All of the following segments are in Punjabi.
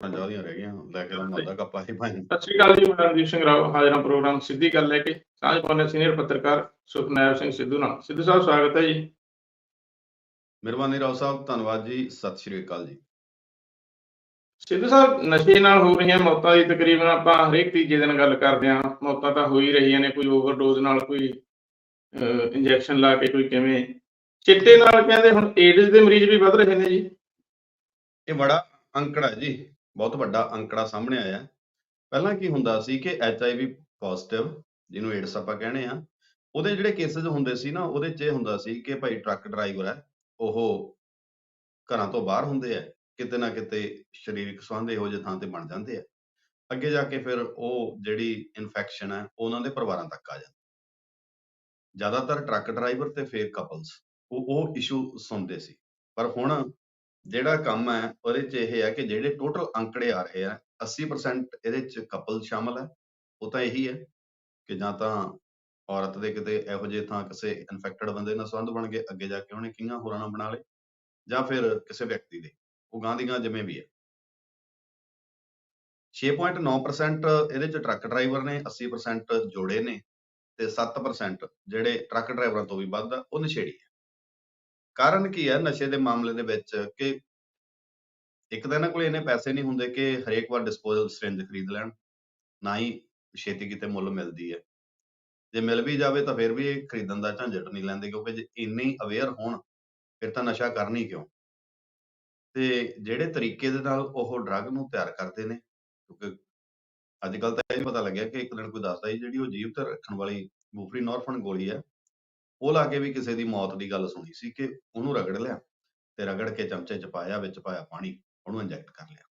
ਚਾਹਦੀਆਂ ਰਹਿ ਗਈਆਂ ਲੈ ਕੇ ਮੱਦਾ ਕੱਪਾ ਹੀ ਭਾਈ ਸਤਿ ਸ਼੍ਰੀ ਅਕਾਲ ਜੀ ਮੈਂ ਰਣਜੀਤ ਸਿੰਘ ਰਾਓ ਹਾਜ਼ਰਾਂ ਪ੍ਰੋਗਰਾਮ ਸਿੱਧੀ ਗੱਲ ਲੈ ਕੇ। ਸਾਂਝ ਪਾਉਂਦੇ ਸੀਨੀਅਰ ਪੱਤਰਕਾਰ ਸੁਖਨੈਬ ਸਿੰਘ ਸਿੱਧੂ ਨਾਲ। ਸਿੱਧੂ ਸਾਹਿਬ ਸਵਾਗਤ ਹੈ ਜੀ। ਮਿਹਰਬਾਨੀ ਰਾਓ ਸਾਹਿਬ ਧੰਨਵਾਦ ਜੀ। ਸਤਿ ਸ਼੍ਰੀ ਅਕਾਲ ਜੀ। ਸਿੱਧੂ ਸਾਹਿਬ ਨਸ਼ੇ ਨਾਲ ਹੋ ਰਹੀਆਂ ਮੌਤਾਂ ਦੀ ਤਕਰੀਬਨ ਆਪਾਂ ਹਰੇਕ ਤੀਜੇ ਦਿਨ ਗੱਲ ਕਰਦੇ ਹਾਂ। ਮੌਤਾਂ ਤਾਂ ਹੋ ਹੀ ਰਹੀਆਂ ਨੇ ਕੋਈ ਓਵਰਡੋਜ਼ ਨਾਲ ਕੋਈ ਇੰਜੈਕਸ਼ਨ ਲਾ ਕੇ ਕੋਈ ਕਿਵੇਂ। ਚਿੱਟੇ ਨਾਲ ਕਹਿੰਦੇ ਹੁਣ ਏਡਜ਼ ਦੇ ਮਰੀਜ਼ ਵੀ ਵੱਧ ਰਹੇ ਨੇ ਜੀ। ਇਹ ਬੜਾ ਅੰਕੜਾ ਜੀ। ਬਹੁਤ ਵੱਡਾ ਅੰਕੜਾ ਸਾਹਮਣੇ ਆਇਆ ਪਹਿਲਾਂ ਕੀ ਹੁੰਦਾ ਸੀ ਕਿ ਐਚ ਪੋਜ਼ਿਟਿਵ ਜਿਹਨੂੰ ਏਡਸ ਆਪਾਂ ਕਹਿੰਦੇ ਆ ਉਹਦੇ ਜਿਹੜੇ ਕੇਸਿਸ ਹੁੰਦੇ ਸੀ ਨਾ, ਉਹਦੇ 'ਚ ਇਹ ਹੁੰਦਾ ਸੀ ਕਿ ਭਾਈ ਟਰੱਕ ਡਰਾਈਵਰ ਹੈ, ਉਹ ਘਰਾਂ ਤੋਂ ਬਾਹਰ ਹੁੰਦੇ ਆ, ਕਿਤੇ ਨਾ ਕਿਤੇ ਸਰੀਰਕ ਸੰਬੰਧ ਇਹੋ ਜਿਹੇ ਥਾਂ ਤੇ ਬਣ ਜਾਂਦੇ ਆ। ਅੱਗੇ ਜਾ ਕੇ ਫਿਰ ਉਹ ਜਿਹੜੀ ਇਨਫੈਕਸ਼ਨ ਹੈ, ਉਹਨਾਂ ਦੇ ਪਰਿਵਾਰਾਂ ਤੱਕ ਆ ਜਾਂਦੀ। ਜ਼ਿਆਦਾਤਰ ਟਰੱਕ ਡਰਾਈਵਰ ਤੇ ਫੇਰ ਕਪਲਸ ਉਹ ਉਹ ਇਸ਼ੂ ਸੁਣਦੇ ਸੀ। ਪਰ ਹੁਣ ਜਿਹੜਾ ਕੰਮ ਹੈ, ਉਹਦੇ 'ਚ ਇਹ ਹੈ ਕਿ ਜਿਹੜੇ ਟੋਟਲ ਅੰਕੜੇ ਆ ਰਹੇ ਆ 80% ਇਹਦੇ 'ਚ ਕਪਲ ਸ਼ਾਮਲ ਹੈ, ਉਹ ਤਾਂ ਇਹੀ ਹੈ ਕਿ ਜਾਂ ਤਾਂ ਔਰਤ ਦੇ ਕਿਤੇ ਇਹੋ ਜਿਹੇ ਥਾਂ ਕਿਸੇ ਇਨਫੈਕਟਡ ਬੰਦੇ ਨਾਲ ਸੰਬੰਧ ਬਣ ਗਏ, ਅੱਗੇ ਜਾ ਕੇ ਉਹਨੇ ਕਿੰਨਾ ਹੋਰਾਂ ਨਾਲ ਬਣਾ ਲਏ, ਜਾਂ ਫਿਰ ਕਿਸੇ ਵਿਅਕਤੀ ਦੇ, ਉਹ ਗਾਂ ਦੀ ਗਾਂ ਜਿਵੇਂ ਵੀ ਹੈ। 6.9% ਇਹਦੇ 'ਚ ਟਰੱਕ ਡਰਾਈਵਰ ਨੇ 80% ਜੋੜੇ ਨੇ, ਤੇ 7% ਜਿਹੜੇ ਟਰੱਕ ਡਰਾਈਵਰਾਂ ਤੋਂ ਵੀ ਵੱਧ ਆ, ਉਹ ਨਸ਼ੇੜੀ ਹੈ। ਕਾਰਨ ਕੀ ਹੈ ਨਸ਼ੇ ਦੇ ਮਾਮਲੇ ਦੇ ਵਿੱਚ ਕਿ ਇੱਕ ਤਾਂ ਇਹਨਾਂ ਕੋਲ ਇੰਨੇ ਪੈਸੇ ਨਹੀਂ ਹੁੰਦੇ ਕਿ ਹਰੇਕ ਵਾਰ ਡਿਸਪੋਜ਼ਲ ਸਿਰਿੰਜ ਖਰੀਦ ਲੈਣ, ਨਾ ਹੀ ਛੇਤੀ ਕਿਤੇ ਮੁੱਲ ਮਿਲਦੀ ਹੈ। ਜੇ ਮਿਲ ਵੀ ਜਾਵੇ ਤਾਂ ਫਿਰ ਵੀ ਇਹ ਖਰੀਦਣ ਦਾ ਝੰਜਟ ਨਹੀਂ ਲੈਂਦੇ ਕਿਉਂਕਿ ਜੇ ਇੰਨੇ ਹੀ ਅਵੇਅਰ ਹੋਣ, ਫਿਰ ਤਾਂ ਨਸ਼ਾ ਕਰਨੀ ਕਿਉਂ? ਤੇ ਜਿਹੜੇ ਤਰੀਕੇ ਦੇ ਨਾਲ ਉਹ ਡਰੱਗ ਨੂੰ ਤਿਆਰ ਕਰਦੇ ਨੇ, ਕਿਉਂਕਿ ਅੱਜ ਕੱਲ ਤਾਂ ਇਹ ਪਤਾ ਲੱਗਿਆ ਕਿ ਇੱਕ ਦਿਨ ਕੋਈ ਦੱਸਦਾ ਸੀ ਜਿਹੜੀ ਉਹ ਜੀਭ ਤੇ ਰੱਖਣ ਵਾਲੀ ਬੂਫਰੀ ਬੂਫਰੀਨੋਰਫਨ ਗੋਲੀ ਹੈ ਉਹ ਲਾ ਕੇ ਵੀ ਕਿਸੇ ਦੀ ਮੌਤ ਦੀ ਗੱਲ ਸੁਣੀ ਸੀ ਕਿ ਉਹਨੂੰ ਰਗੜ ਲਿਆ ਤੇ ਰਗੜ ਕੇ ਚਮਚੇ ਚ ਪਾਇਆ, ਵਿੱਚ ਪਾਇਆ ਪਾਣੀ, ਉਹਨੂੰ ਇੰਜੈਕਟ ਕਰ ਲਿਆ।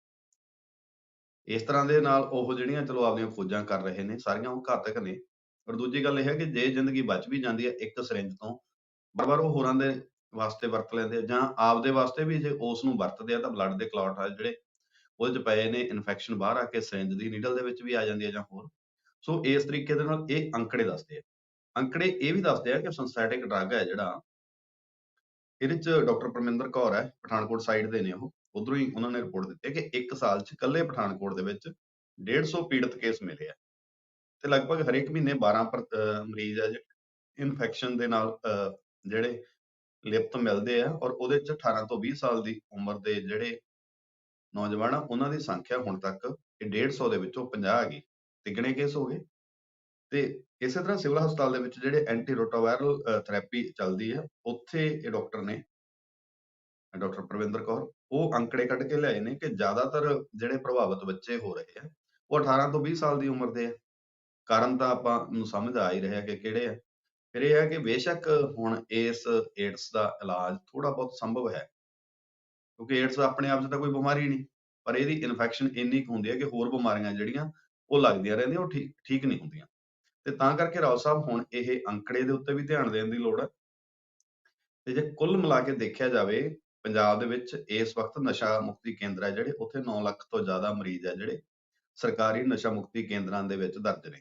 ਇਸ ਤਰ੍ਹਾਂ ਦੇ ਨਾਲ ਉਹ ਜਿਹੜੀਆਂ ਚਲੋ ਆਪਦੀਆਂ ਖੋਜਾਂ ਕਰ ਰਹੇ ਨੇ, ਸਾਰੀਆਂ ਉਹ ਘਾਤਕ ਨੇ, ਪਰ ਦੂਜੀ ਗੱਲ ਇਹ ਹੈ ਕਿ ਜੇ ਜ਼ਿੰਦਗੀ ਬਚ ਵੀ ਜਾਂਦੀ ਹੈ ਇੱਕ ਸਿਰਿੰਜ ਤੋਂ ਬਾਰ-ਬਾਰ ਉਹ ਹੋਰਾਂ ਦੇ ਵਾਸਤੇ ਵਰਤ ਲੈਂਦੇ ਆ ਜਾਂ ਆਪਦੇ ਵਾਸਤੇ ਵੀ ਜੇ ਉਸ ਨੂੰ ਵਰਤਦੇ ਆ ਤਾਂ ਬਲੱਡ ਦੇ ਕਲੌਟ ਆ ਜਿਹੜੇ ਉਹਦੇ ਚ ਪਏ ਨੇ ਇਨਫੈਕਸ਼ਨ ਬਾਹਰ ਆ ਕੇ ਸਿਰਿੰਜ ਦੀ ਨੀਡਲ ਦੇ ਵਿੱਚ ਵੀ ਆ ਜਾਂਦੀ ਹੈ ਜਾਂ ਹੋਰ। ਸੋ ਇਸ ਤਰੀਕੇ ਦੇ ਨਾਲ ਇਹ ਅੰਕੜੇ ਦੱਸਦੇ ਆ। ਅੰਕੜੇ ਇਹ ਵੀ ਦੱਸਦੇ ਆ ਕਿ ਸਿੰਥੈਟਿਕ ਡਰੱਗ ਹੈ ਜਿਹੜਾ ਇਹਦੇ ਚ ਡਾਕਟਰ ਪਰਮਿੰਦਰ ਕੌਰ ਹੈ ਪਠਾਨਕੋਟ ਸਾਈਡ ਦੇ ਨੇ ਉਹ ਉਧਰੋਂ ਹੀ ਉਹਨਾਂ ਨੇ ਰਿਪੋਰਟ ਦਿੱਤੀ ਕਿ ਇੱਕ ਸਾਲ ਚ ਇਕੱਲੇ ਪਠਾਨਕੋਟ ਦੇ ਵਿੱਚ 150 ਪੀੜਤ ਕੇਸ ਮਿਲੇ ਆ। ਤੇ ਲਗਭਗ ਹਰੇਕ ਮਹੀਨੇ 12 ਮਰੀਜ਼ ਆ ਇਨਫੈਕਸ਼ਨ ਦੇ ਨਾਲ ਅਹ, ਜਿਹੜੇ ਲਿਪਤ ਮਿਲਦੇ ਆ ਔਰ ਉਹਦੇ ਚ 18 ਤੋਂ 20 ਸਾਲ ਦੀ ਉਮਰ ਦੇ ਜਿਹੜੇ ਨੌਜਵਾਨ ਆ ਉਹਨਾਂ ਦੀ ਸੰਖਿਆ ਹੁਣ ਤੱਕ ਇਹ 150 ਦੇ ਵਿੱਚੋਂ 50 ਆ ਗਈ। ਤਿੱਗਣੇ ਕੇਸ ਹੋ ਗਏ। ਤੇ ਇਸੇ ਤਰ੍ਹਾਂ ਸਿਵਲ ਹਸਪਤਾਲ ਦੇ ਵਿੱਚ ਜਿਹੜੇ ਐਂਟੀ ਰੋਟਾਵਾਇਰਲ ਥੈਰੇਪੀ ਚੱਲਦੀ ਹੈ, ਉੱਥੇ ਇਹ ਡਾਕਟਰ ਨੇ ਡਾਕਟਰ ਪ੍ਰਵਿੰਦਰ ਕੌਰ, ਉਹ ਅੰਕੜੇ ਕੱਢ ਕੇ ਲਿਆਏ ਨੇ ਕਿ ਜ਼ਿਆਦਾਤਰ ਜਿਹੜੇ ਪ੍ਰਭਾਵਿਤ ਬੱਚੇ ਹੋ ਰਹੇ ਆ, ਉਹ 18 ਤੋਂ 20 ਸਾਲ ਦੀ ਉਮਰ ਦੇ ਆ। ਕਾਰਨ ਤਾਂ ਆਪਾਂ ਨੂੰ ਸਮਝ ਆ ਹੀ ਰਿਹਾ ਕਿ ਕਿਹੜੇ ਆ। ਫਿਰ ਇਹ ਹੈ ਕਿ ਬੇਸ਼ੱਕ ਹੁਣ ਇਸ ਏਡਸ ਦਾ ਇਲਾਜ ਥੋੜਾ ਬਹੁਤ ਸੰਭਵ ਹੈ, ਕਿਉਂਕਿ ਏਡਸ ਆਪਣੇ ਆਪ 'ਚ ਤਾਂ ਕੋਈ ਬਿਮਾਰੀ ਨਹੀਂ, ਪਰ ਇਹਦੀ ਇਨਫੈਕਸ਼ਨ ਇੰਨੀ ਕੁ ਹੁੰਦੀ ਹੈ ਕਿ ਹੋਰ ਬਿਮਾਰੀਆਂ ਜਿਹੜੀਆਂ ਉਹ ਲੱਗਦੀਆਂ ਰਹਿੰਦੀਆਂ, ਉਹ ਠੀਕ ਠੀਕ ਨਹੀਂ ਹੁੰਦੀਆਂ। ਤੇ ਤਾਂ ਕਰਕੇ ਰਾਓ ਸਾਹਿਬ ਹੁਣ ਇਹ ਅੰਕੜੇ ਦੇ ਉੱਤੇ ਵੀ ਧਿਆਨ ਦੇਣ ਦੀ ਲੋੜ ਹੈ। ਤੇ ਜੇ ਕੁੱਲ ਮਿਲਾ ਕੇ ਦੇਖਿਆ ਜਾਵੇ ਪੰਜਾਬ ਦੇ ਵਿੱਚ ਇਸ ਵਕਤ ਨਸ਼ਾ ਮੁਕਤੀ ਕੇਂਦਰ ਹੈ ਜਿਹੜੇ ਉੱਥੇ 9 ਲੱਖ ਤੋਂ ਜ਼ਿਆਦਾ ਮਰੀਜ਼ ਹੈ ਜਿਹੜੇ ਸਰਕਾਰੀ ਨਸ਼ਾ ਮੁਕਤੀ ਕੇਂਦਰਾਂ ਦੇ ਵਿੱਚ ਦਰਜ ਨੇ।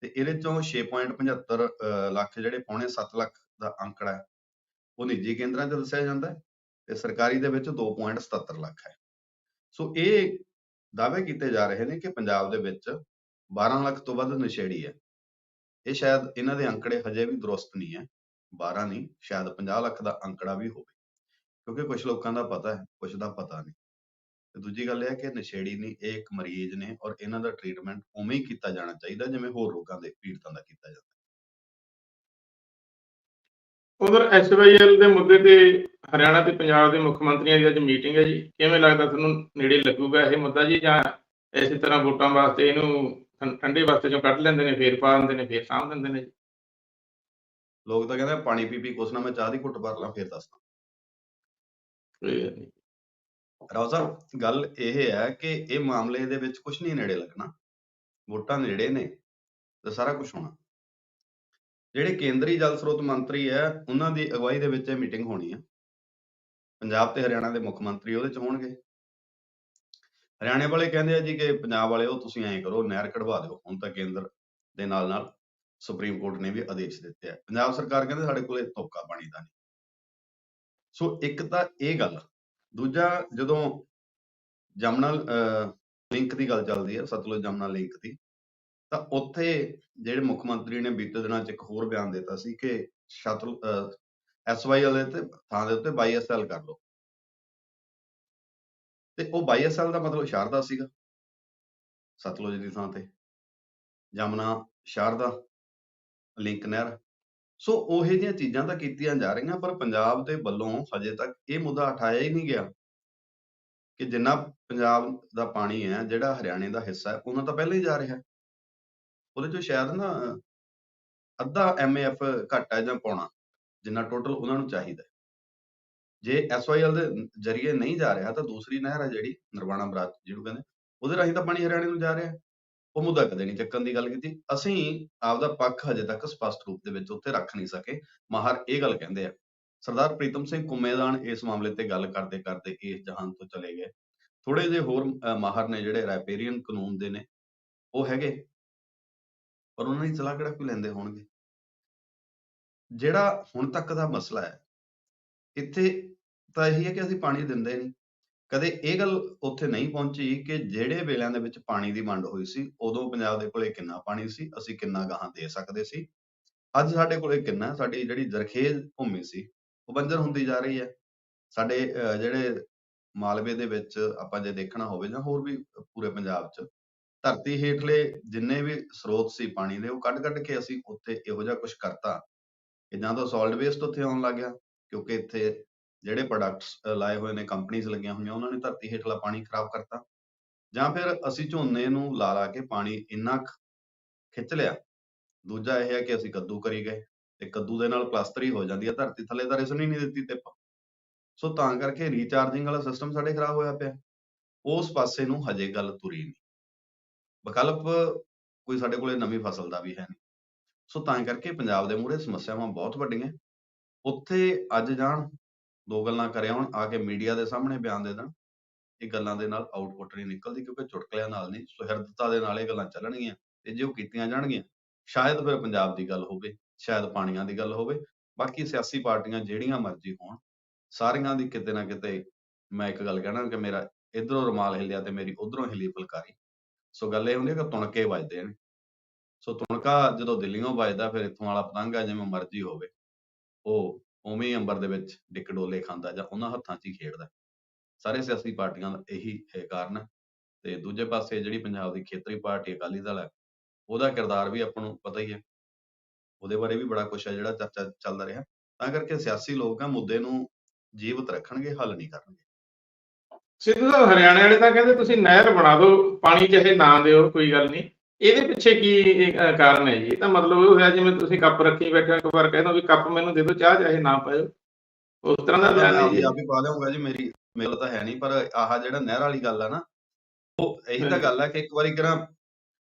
ਤੇ ਇਹਦੇ ਚੋਂ 6.75 ਅਹ, ਲੱਖ ਜਿਹੜੇ ਪੌਣੇ 7 ਲੱਖ ਦਾ ਅੰਕੜਾ ਹੈ ਉਹ ਨਿੱਜੀ ਕੇਂਦਰਾਂ 'ਚ ਦੱਸਿਆ ਜਾਂਦਾ ਹੈ ਤੇ ਸਰਕਾਰੀ ਦੇ ਵਿੱਚ 2.77 ਲੱਖ ਹੈ। ਸੋ ਇਹ ਦਾਅਵੇ ਕੀਤੇ ਜਾ ਰਹੇ ਨੇ ਕਿ ਪੰਜਾਬ ਦੇ ਵਿੱਚ 12 ਲੱਖ ਤੋਂ ਵੱਧ ਨਸ਼ੇੜੀ ਹੈ। ਇਹ ਸ਼ਾਇਦ ਇਹਨਾਂ ਦੇ ਅੰਕੜੇ ਹਜੇ ਵੀ ਦਰੁਸਤ ਨਹੀਂ ਹੈ 12 ਨਹੀਂ, ਸ਼ਾਇਦ 50 ਲੱਖ ਦਾ ਅੰਕੜਾ ਵੀ ਹੋਵੇ, ਕਿਉਂਕਿ ਕੁਝ ਲੋਕਾਂ ਦਾ ਪਤਾ ਹੈ ਕੁਝ ਦਾ ਪਤਾ ਨਹੀਂ। ਤੇ ਦੂਜੀ ਗੱਲ ਇਹ ਹੈ ਕਿ ਨਸ਼ੇੜੀ ਨਹੀਂ ਇਹ ਇੱਕ ਮਰੀਜ਼ ਨੇ ਔਰ ਇਹਨਾਂ ਦਾ ਟ੍ਰੀਟਮੈਂਟ ਉਵੇਂ ਹੀ ਕੀਤਾ ਜਾਣਾ ਚਾਹੀਦਾ ਜਿਵੇਂ ਹੋਰ ਰੋਗਾਂ ਦੇ ਪੀੜਤਾਂ ਦਾ ਕੀਤਾ ਜਾਂਦਾ ਉਧਰ ਐਸਵਾਈਐਲ ਦੇ ਮੁੱਦੇ ਤੇ ਹਰਿਆਣਾ ਤੇ ਪੰਜਾਬ ਦੇ ਮੁੱਖ ਮੰਤਰੀਆਂ ਦੀ ਅੱਜ ਮੀਟਿੰਗ ਹੈ ਜੀ। ਕਿਵੇਂ ਲੱਗਦਾ ਤੁਹਾਨੂੰ ਨੇੜੇ ਲੱਗੂਗਾ ਇਹ ਮੁੱਦਾ ਜੀ ਜਾਂ ਇਸੇ ਤਰ੍ਹਾਂ ਵੋਟਾਂ ਵਾਸਤੇ ਇਹਨੂੰ ਠੰਡੇ ਵਾਸਤੇ ਚੋਂ ਕੱਢ ਲੈਂਦੇ ਨੇ ਫੇਰ ਪਾ ਦਿੰਦੇ ਨੇ ਫੇਰ ਸਾਂਭ ਦਿੰਦੇ ਨੇ ਜੀ। ਲੋਕ ਤਾਂ ਕਹਿੰਦੇ ਪਾਣੀ ਪੀ ਪੀ ਕੁਛ ਨਾ ਮੈਂ ਚਾਹ ਦੀ ਘੁੱਟ ਭਰ ਲਾਂ ਫਿਰ ਦੱਸਦਾ ਰਾਓ ਸਾਹਿਬ ਗੱਲ ਇਹ ਹੈ ਕਿ ਇਹ ਮਾਮਲੇ ਦੇ ਵਿੱਚ ਕੁਝ ਨਹੀਂ ਨੇੜੇ ਲੱਗਣਾ। ਵੋਟਾਂ ਨੇੜੇ ਨੇ ਤੇ ਸਾਰਾ ਕੁਝ ਹੋਣਾ। ਜਿਹੜੇ ਕੇਂਦਰੀ ਜਲ ਸਰੋਤ ਮੰਤਰੀ ਹੈ ਉਹਨਾਂ ਦੀ ਅਗਵਾਈ ਦੇ ਵਿੱਚ ਇਹ ਮੀਟਿੰਗ ਹੋਣੀ ਹੈ ਪੰਜਾਬ ਤੇ ਹਰਿਆਣਾ ਦੇ ਮੁੱਖ ਮੰਤਰੀ ਉਹਦੇ ਚ ਹੋਣਗੇ। ਹਰਿਆਣੇ ਵਾਲੇ ਕਹਿੰਦੇ ਆ ਜੀ ਕਿ ਪੰਜਾਬ ਵਾਲੇ ਉਹ ਤੁਸੀਂ ਐਂ ਕਰੋ, ਨਹਿਰ ਕਢਵਾ ਦਿਓ। ਹੁਣ ਤਾਂ ਕੇਂਦਰ ਦੇ ਨਾਲ ਨਾਲ ਸੁਪਰੀਮ ਕੋਰਟ ਨੇ ਵੀ ਆਦੇਸ਼ ਦਿੱਤੇ ਆ। ਪੰਜਾਬ ਸਰਕਾਰ ਕਹਿੰਦੇ ਸਾਡੇ ਕੋਲੇ ਧੋਖਾ ਪਾਣੀ ਦਾ ਨਹੀਂ। ਸੋ ਇੱਕ ਤਾਂ ਇਹ ਗੱਲ। ਦੂਜਾ, ਜਦੋਂ ਜਮਨਾ ਲਿੰਕ ਦੀ ਗੱਲ ਚੱਲਦੀ ਹੈ ਸਤਲੁਜ ਜਮਨਾ ਲਿੰਕ ਦੀ, ਤਾਂ ਉੱਥੇ ਜਿਹੜੇ ਮੁੱਖ ਮੰਤਰੀ ਨੇ ਬੀਤੇ ਦਿਨਾਂ 'ਚ ਇੱਕ ਹੋਰ ਬਿਆਨ ਦਿੱਤਾ ਸੀ ਕਿ ਸ਼ਤਲ ਐਸਵਾਈ ਵਾਲੇ ਤੇ ਥਾਂ ਦੇ ਉੱਤੇ ਬਾਈਐਸਐਲ ਕਰ ਲਓ। ਤੇ ਉਹ ਬਾਈਐਸਐਲ ਦਾ ਮਤਲਬ ਸ਼ਾਰਦਾ ਸੀਗਾ। ਸਤਲੁਜ ਦੀ ਥਾਂ ਤੇ। ਜਮਨਾ ਸ਼ਾਰਦਾ ਲਿੰਕ ਨਹਿਰ। ਸੋ ਉਹੇ ਜਿਹੀਆਂ ਚੀਜ਼ਾਂ ਤਾਂ ਕੀਤੀਆਂ ਜਾ ਰਹੀਆਂ, ਪਰ ਪੰਜਾਬ ਦੇ ਵੱਲੋਂ ਹਜੇ ਤੱਕ ਇਹ ਮੁੱਦਾ ਉਠਾਇਆ ਹੀ ਨਹੀਂ ਗਿਆ ਕਿ ਜਿੰਨਾ ਪੰਜਾਬ ਦਾ ਪਾਣੀ ਹੈ, ਜਿਹੜਾ ਹਰਿਆਣੇ ਦਾ ਹਿੱਸਾ ਹੈ, ਉਹਨਾਂ ਤਾਂ ਪਹਿਲਾਂ ਹੀ ਜਾ ਰਿਹਾ। ਉਹਦੇ ਚੋਂ ਸ਼ਾਇਦ ਨਾ ਅੱਧਾ ਐਮਏਐਫ ਘੱਟ ਹੈ ਜਾਂ ਪਾਉਣਾ ਜਿੰਨਾ ਟੋਟਲ ਉਹਨਾਂ ਨੂੰ ਚਾਹੀਦਾ ਜੇ ਐਸਵਾਈਐਲ ਦੇ ਜਰੀਏ ਨਹੀਂ ਜਾ ਰਿਹਾ ਤਾਂ ਦੂਸਰੀ ਨਹਿਰ ਹੈ ਜਿਹੜੀ ਨਰਵਾਣਾ ਬਰਾਤ ਜਿਹਨੂੰ ਕਹਿੰਦੇ ਉਹਦੇ ਰਾਹੀਂ ਤਾਂ ਪਾਣੀ ਹਰਿਆਣੇ ਨੂੰ ਜਾ ਰਿਹਾ ਉਹ ਮੁੱਦਾ ਕਦੇ ਨਹੀਂ ਚੱਕਣ ਦੀ ਗੱਲ ਕੀਤੀ। ਅਸੀਂ ਆਪਦਾ ਪੱਖ ਹਜੇ ਤੱਕ ਸਪਸ਼ਟ ਰੂਪ ਦੇ ਵਿੱਚ ਉੱਥੇ ਰੱਖ ਨਹੀਂ ਸਕੇ। ਮਾਹਰ ਇਹ ਗੱਲ ਕਹਿੰਦੇ ਆ ਸਰਦਾਰ ਪ੍ਰੀਤਮ ਸਿੰਘ ਕੁੰਮੇਦਾਨ ਇਸ ਮਾਮਲੇ ਤੇ ਗੱਲ ਕਰਦੇ ਕਰਦੇ ਇਸ ਜਹਾਨ ਤੋਂ ਚਲੇ ਗਏ। ਥੋੜੇ ਜਿਹੇ ਹੋਰ ਅ, ਮਾਹਰ ਨੇ ਜਿਹੜੇ ਰੈਪੇਰੀਅਨ ਕਾਨੂੰਨ ਦੇ ਨੇ ਉਹ ਹੈਗੇ ਪਰ ਉਹਨਾਂ ਦੀ ਸਲਾਹ ਕਿਹੜਾ ਕੋਈ ਲੈਂਦੇ ਹੋਣਗੇ? ਜਿਹੜਾ ਹੁਣ ਤੱਕ ਦਾ ਮਸਲਾ ਹੈ ਇੱਥੇ ਤਾਂ ਇਹੀ ਹੈ ਕਿ ਅਸੀਂ ਪਾਣੀ ਦਿੰਦੇ ਨਹੀਂ ਕਦੇ ਇਹ ਗੱਲ ਉੱਥੇ ਨਹੀਂ ਪਹੁੰਚੀ ਕਿ ਜਿਹੜੇ ਵੇਲਿਆਂ ਦੇ ਵਿੱਚ ਪਾਣੀ ਦੀ ਵੰਡ ਹੋਈ ਸੀ, ਉਦੋਂ ਪੰਜਾਬ ਦੇ ਕੋਲੇ ਕਿੰਨਾ ਪਾਣੀ ਸੀ, ਅਸੀਂ ਕਿੰਨਾ ਗਾਹਾਂ ਦੇ ਸਕਦੇ ਸੀ। ਅੱਜ ਸਾਡੇ ਕੋਲੇ ਕਿੰਨਾ, ਸਾਡੀ ਜਿਹੜੀ ਜ਼ਰਖੇਜ਼ ਭੂਮੀ ਸੀ, ਉਹ ਬੰਜਰ ਹੁੰਦੀ ਜਾ ਰਹੀ ਹੈ। ਸਾਡੇ ਜਿਹੜੇ ਮਾਲਵੇ ਦੇ ਵਿੱਚ ਆਪਾਂ ਜੇ ਦੇਖਣਾ ਹੋਵੇ ਜਾਂ ਹੋਰ ਵੀ ਪੂਰੇ ਪੰਜਾਬ 'ਚ, ਧਰਤੀ ਹੇਠਲੇ ਜਿੰਨੇ ਵੀ ਸਰੋਤ ਸੀ ਪਾਣੀ ਦੇ, ਉਹ ਕੱਢ ਕੱਢ ਕੇ ਅਸੀਂ ਉੱਥੇ ਇਹੋ ਜਿਹਾ ਕੁਝ ਕਰਤਾ। ਕਿ ਜਾਂ ਤਾਂ ਸੋਲਿਡ ਵੇਸਟ ਉੱਥੇ ਆਉਣ ਲੱਗ ਗਿਆ। ਕਿਉਂਕਿ ਇੱਥੇ ਜਿਹੜੇ ਪ੍ਰੋਡਕਟਸ ਲਾਏ ਹੋਏ ਨੇ ਕੰਪਨੀਆਂ ਲੱਗੀਆਂ ਹੋਈਆਂ, ਉਹਨਾਂ ਨੇ ਧਰਤੀ ਹੇਠਲਾ ਪਾਣੀ ਖਰਾਬ ਕਰਤਾ। ਜਾਂ ਫਿਰ ਅਸੀਂ ਝੋਨੇ ਨੂੰ ਲਾ ਲਾ ਕੇ ਪਾਣੀ ਇੰਨਾ ਖਿੱਚ ਲਿਆ। ਦੂਜਾ ਇਹ ਹੈ ਕਿ ਅਸੀਂ ਕੱਦੂ ਕਰੀ ਗਏ ਤੇ ਕੱਦੂ ਦੇ ਨਾਲ ਪਲਾਸਟਰ ਹੋ ਜਾਂਦੀ ਹੈ। ਧਰਤੀ ਥੱਲੇ ਤਾਂ ਰਿਸਣ ਹੀ ਨਹੀਂ ਦਿੱਤੀ ਤੇ ਸੋ ਤਾਂ ਕਰਕੇ ਰੀਚਾਰਜਿੰਗ ਵਾਲਾ ਸਿਸਟਮ ਸਾਡੇ ਖਰਾਬ ਹੋਇਆ ਪਿਆ। ਉਸ ਪਾਸੇ ਨੂੰ ਹਜੇ ਗੱਲ ਤੁਰੀ ਨਹੀਂ। ਵਿਕਲਪ ਕੋਈ ਸਾਡੇ ਕੋਲੇ ਨਵੀਂ ਫਸਲ ਦਾ ਵੀ ਹੈ ਨਹੀਂ। ਸੋ ਤਾਂ ਕਰਕੇ ਪੰਜਾਬ ਦੇ ਮੂਹਰੇ ਸਮੱਸਿਆਵਾਂ ਬਹੁਤ ਵੱਡੀਆਂ। ਉੱਥੇ ਅੱਜ ਜਾਣ, ਦੋ ਗੱਲਾਂ ਕਰਿਆ ਹੁਣ, ਆ ਕੇ ਮੀਡੀਆ ਦੇ ਸਾਹਮਣੇ ਬਿਆਨ ਦੇ ਦੇਣ। ਇਹ ਗੱਲਾਂ ਦੇ ਨਾਲ ਆਊਟਪੁੱਟ ਨਹੀਂ ਨਿਕਲਦੀ ਕਿਉਂਕਿ ਚੁਟਕਲਿਆਂ ਨਾਲ ਨਹੀਂ, ਸੁਹਿਰਦਤਾ ਦੇ ਨਾਲ ਇਹ ਗੱਲਾਂ ਚੱਲਣਗੀਆਂ ਤੇ ਜੇ ਉਹ ਕੀਤੀਆਂ ਜਾਣਗੀਆਂ, ਸ਼ਾਇਦ ਫਿਰ ਪੰਜਾਬ ਦੀ ਗੱਲ ਹੋਵੇ, ਸ਼ਾਇਦ ਪਾਣੀਆਂ ਦੀ ਗੱਲ ਹੋਵੇ, ਬਾਕੀ ਸਿਆਸੀ ਪਾਰਟੀਆਂ ਜਿਹੜੀਆਂ ਮਰਜ਼ੀ ਹੋਣ, ਸਾਰੀਆਂ ਦੀ ਕਿਤੇ ਨਾ ਕਿਤੇ ਮੈਂ ਇੱਕ ਗੱਲ ਕਹਿਣਾ ਕਿ ਮੇਰਾ ਇਧਰੋਂ ਰੁਮਾਲ ਹਿੱਲਿਆ ਤੇ ਮੇਰੀ ਉਧਰੋਂ ਹਿੱਲੀ ਫੁਲਕਾਰੀ। ਸੋ ਗੱਲ ਇਹ ਹੁੰਦੀ ਹੈ ਕਿ ਤੁਣਕੇ ਵੱਜਦੇ ਨੇ। ਸੋ ਤੁਣਕਾ ਜਦੋਂ ਦਿੱਲੀੋਂ ਵੱਜਦਾ, ਫਿਰ ਇੱਥੋਂ ਵਾਲਾ ਪਤੰਗ ਆ, ਜਿਵੇਂ ਮਰਜ਼ੀ ਹੋਵੇ। ਉਹ ਉਵੇਂ ਹੀ ਅੰਬਰ ਦੇ ਵਿੱਚ ਡਿੱਕਡੋਲੇ ਖਾਂਦਾ ਜਾਂ ਉਹਨਾਂ ਹੱਥਾਂ 'ਚ ਹੀ ਖੇਡਦਾ। ਸਾਰੇ ਸਿਆਸੀ ਪਾਰਟੀਆਂ ਦਾ ਇਹੀ ਹੈ ਕਾਰਨ ਹੈ। ਤੇ ਦੂਜੇ ਪਾਸੇ ਜਿਹੜੀ ਪੰਜਾਬ ਦੀ ਖੇਤਰੀ ਪਾਰਟੀ ਅਕਾਲੀ ਦਲ ਹੈ, ਉਹਦਾ ਕਿਰਦਾਰ ਵੀ ਆਪਾਂ ਨੂੰ ਪਤਾ ਹੀ ਹੈ। ਉਹਦੇ ਬਾਰੇ ਵੀ ਬੜਾ ਕੁਝ ਹੈ ਜਿਹੜਾ ਚਰਚਾ ਚੱਲਦਾ ਰਿਹਾ। ਤਾਂ ਕਰਕੇ ਸਿਆਸੀ ਲੋਕ ਆ, ਮੁੱਦੇ ਨੂੰ ਜੀਵਤ ਰੱਖਣਗੇ, ਹੱਲ ਨਹੀਂ ਕਰਨਗੇ। ਸਿੱਧੂ ਸਾਹਿਬ, ਹਰਿਆਣੇ ਵਾਲੇ ਤਾਂ ਕਹਿੰਦੇ ਤੁਸੀਂ ਨਹਿਰ ਬਣਾ ਦਿਓ, ਪਾਣੀ ਚਾਹੇ ਨਾ ਦਿਓ, ਕੋਈ ਗੱਲ ਨਹੀਂ। ਇਹਦੇ ਪਿੱਛੇ ਕੀ ਇਹ, ਕਾਰਨ ਹੈ ਜੀ? ਇਹ ਤਾਂ ਮਤਲਬ ਉਹ ਹੋਇਆ ਜਿਵੇਂ ਤੁਸੀਂ ਕੱਪ ਰੱਖੀ ਬੈਠੇ ਹੋ, ਇੱਕ ਵਾਰ ਕਹਿੰਦਾ ਵੀ ਕੱਪ ਮੈਨੂੰ ਦੇ ਦਿਓ ਚਾਹ ਚਾਹੇ ਨਾ ਪਾਇਓ। ਉਸ ਤਰ੍ਹਾਂ ਦਾ ਬਿਆਨ ਹੈ ਜੀ। ਆਪ ਹੀ ਪਾ ਲਿਆਉਂਗਾ ਜੀ ਮੇਰੀ ਮੇਲ ਤਾਂ ਹੈ ਨਹੀਂ ਪਰ ਆਹ ਜਿਹੜਾ ਨਹਿਰ ਵਾਲੀ ਗੱਲ ਆ ਨਾ ਉਹ ਇਹੀ ਤਾਂ। ਗੱਲ ਹੈ ਕਿ ਇੱਕ ਵਾਰੀ ਕਿਰਾ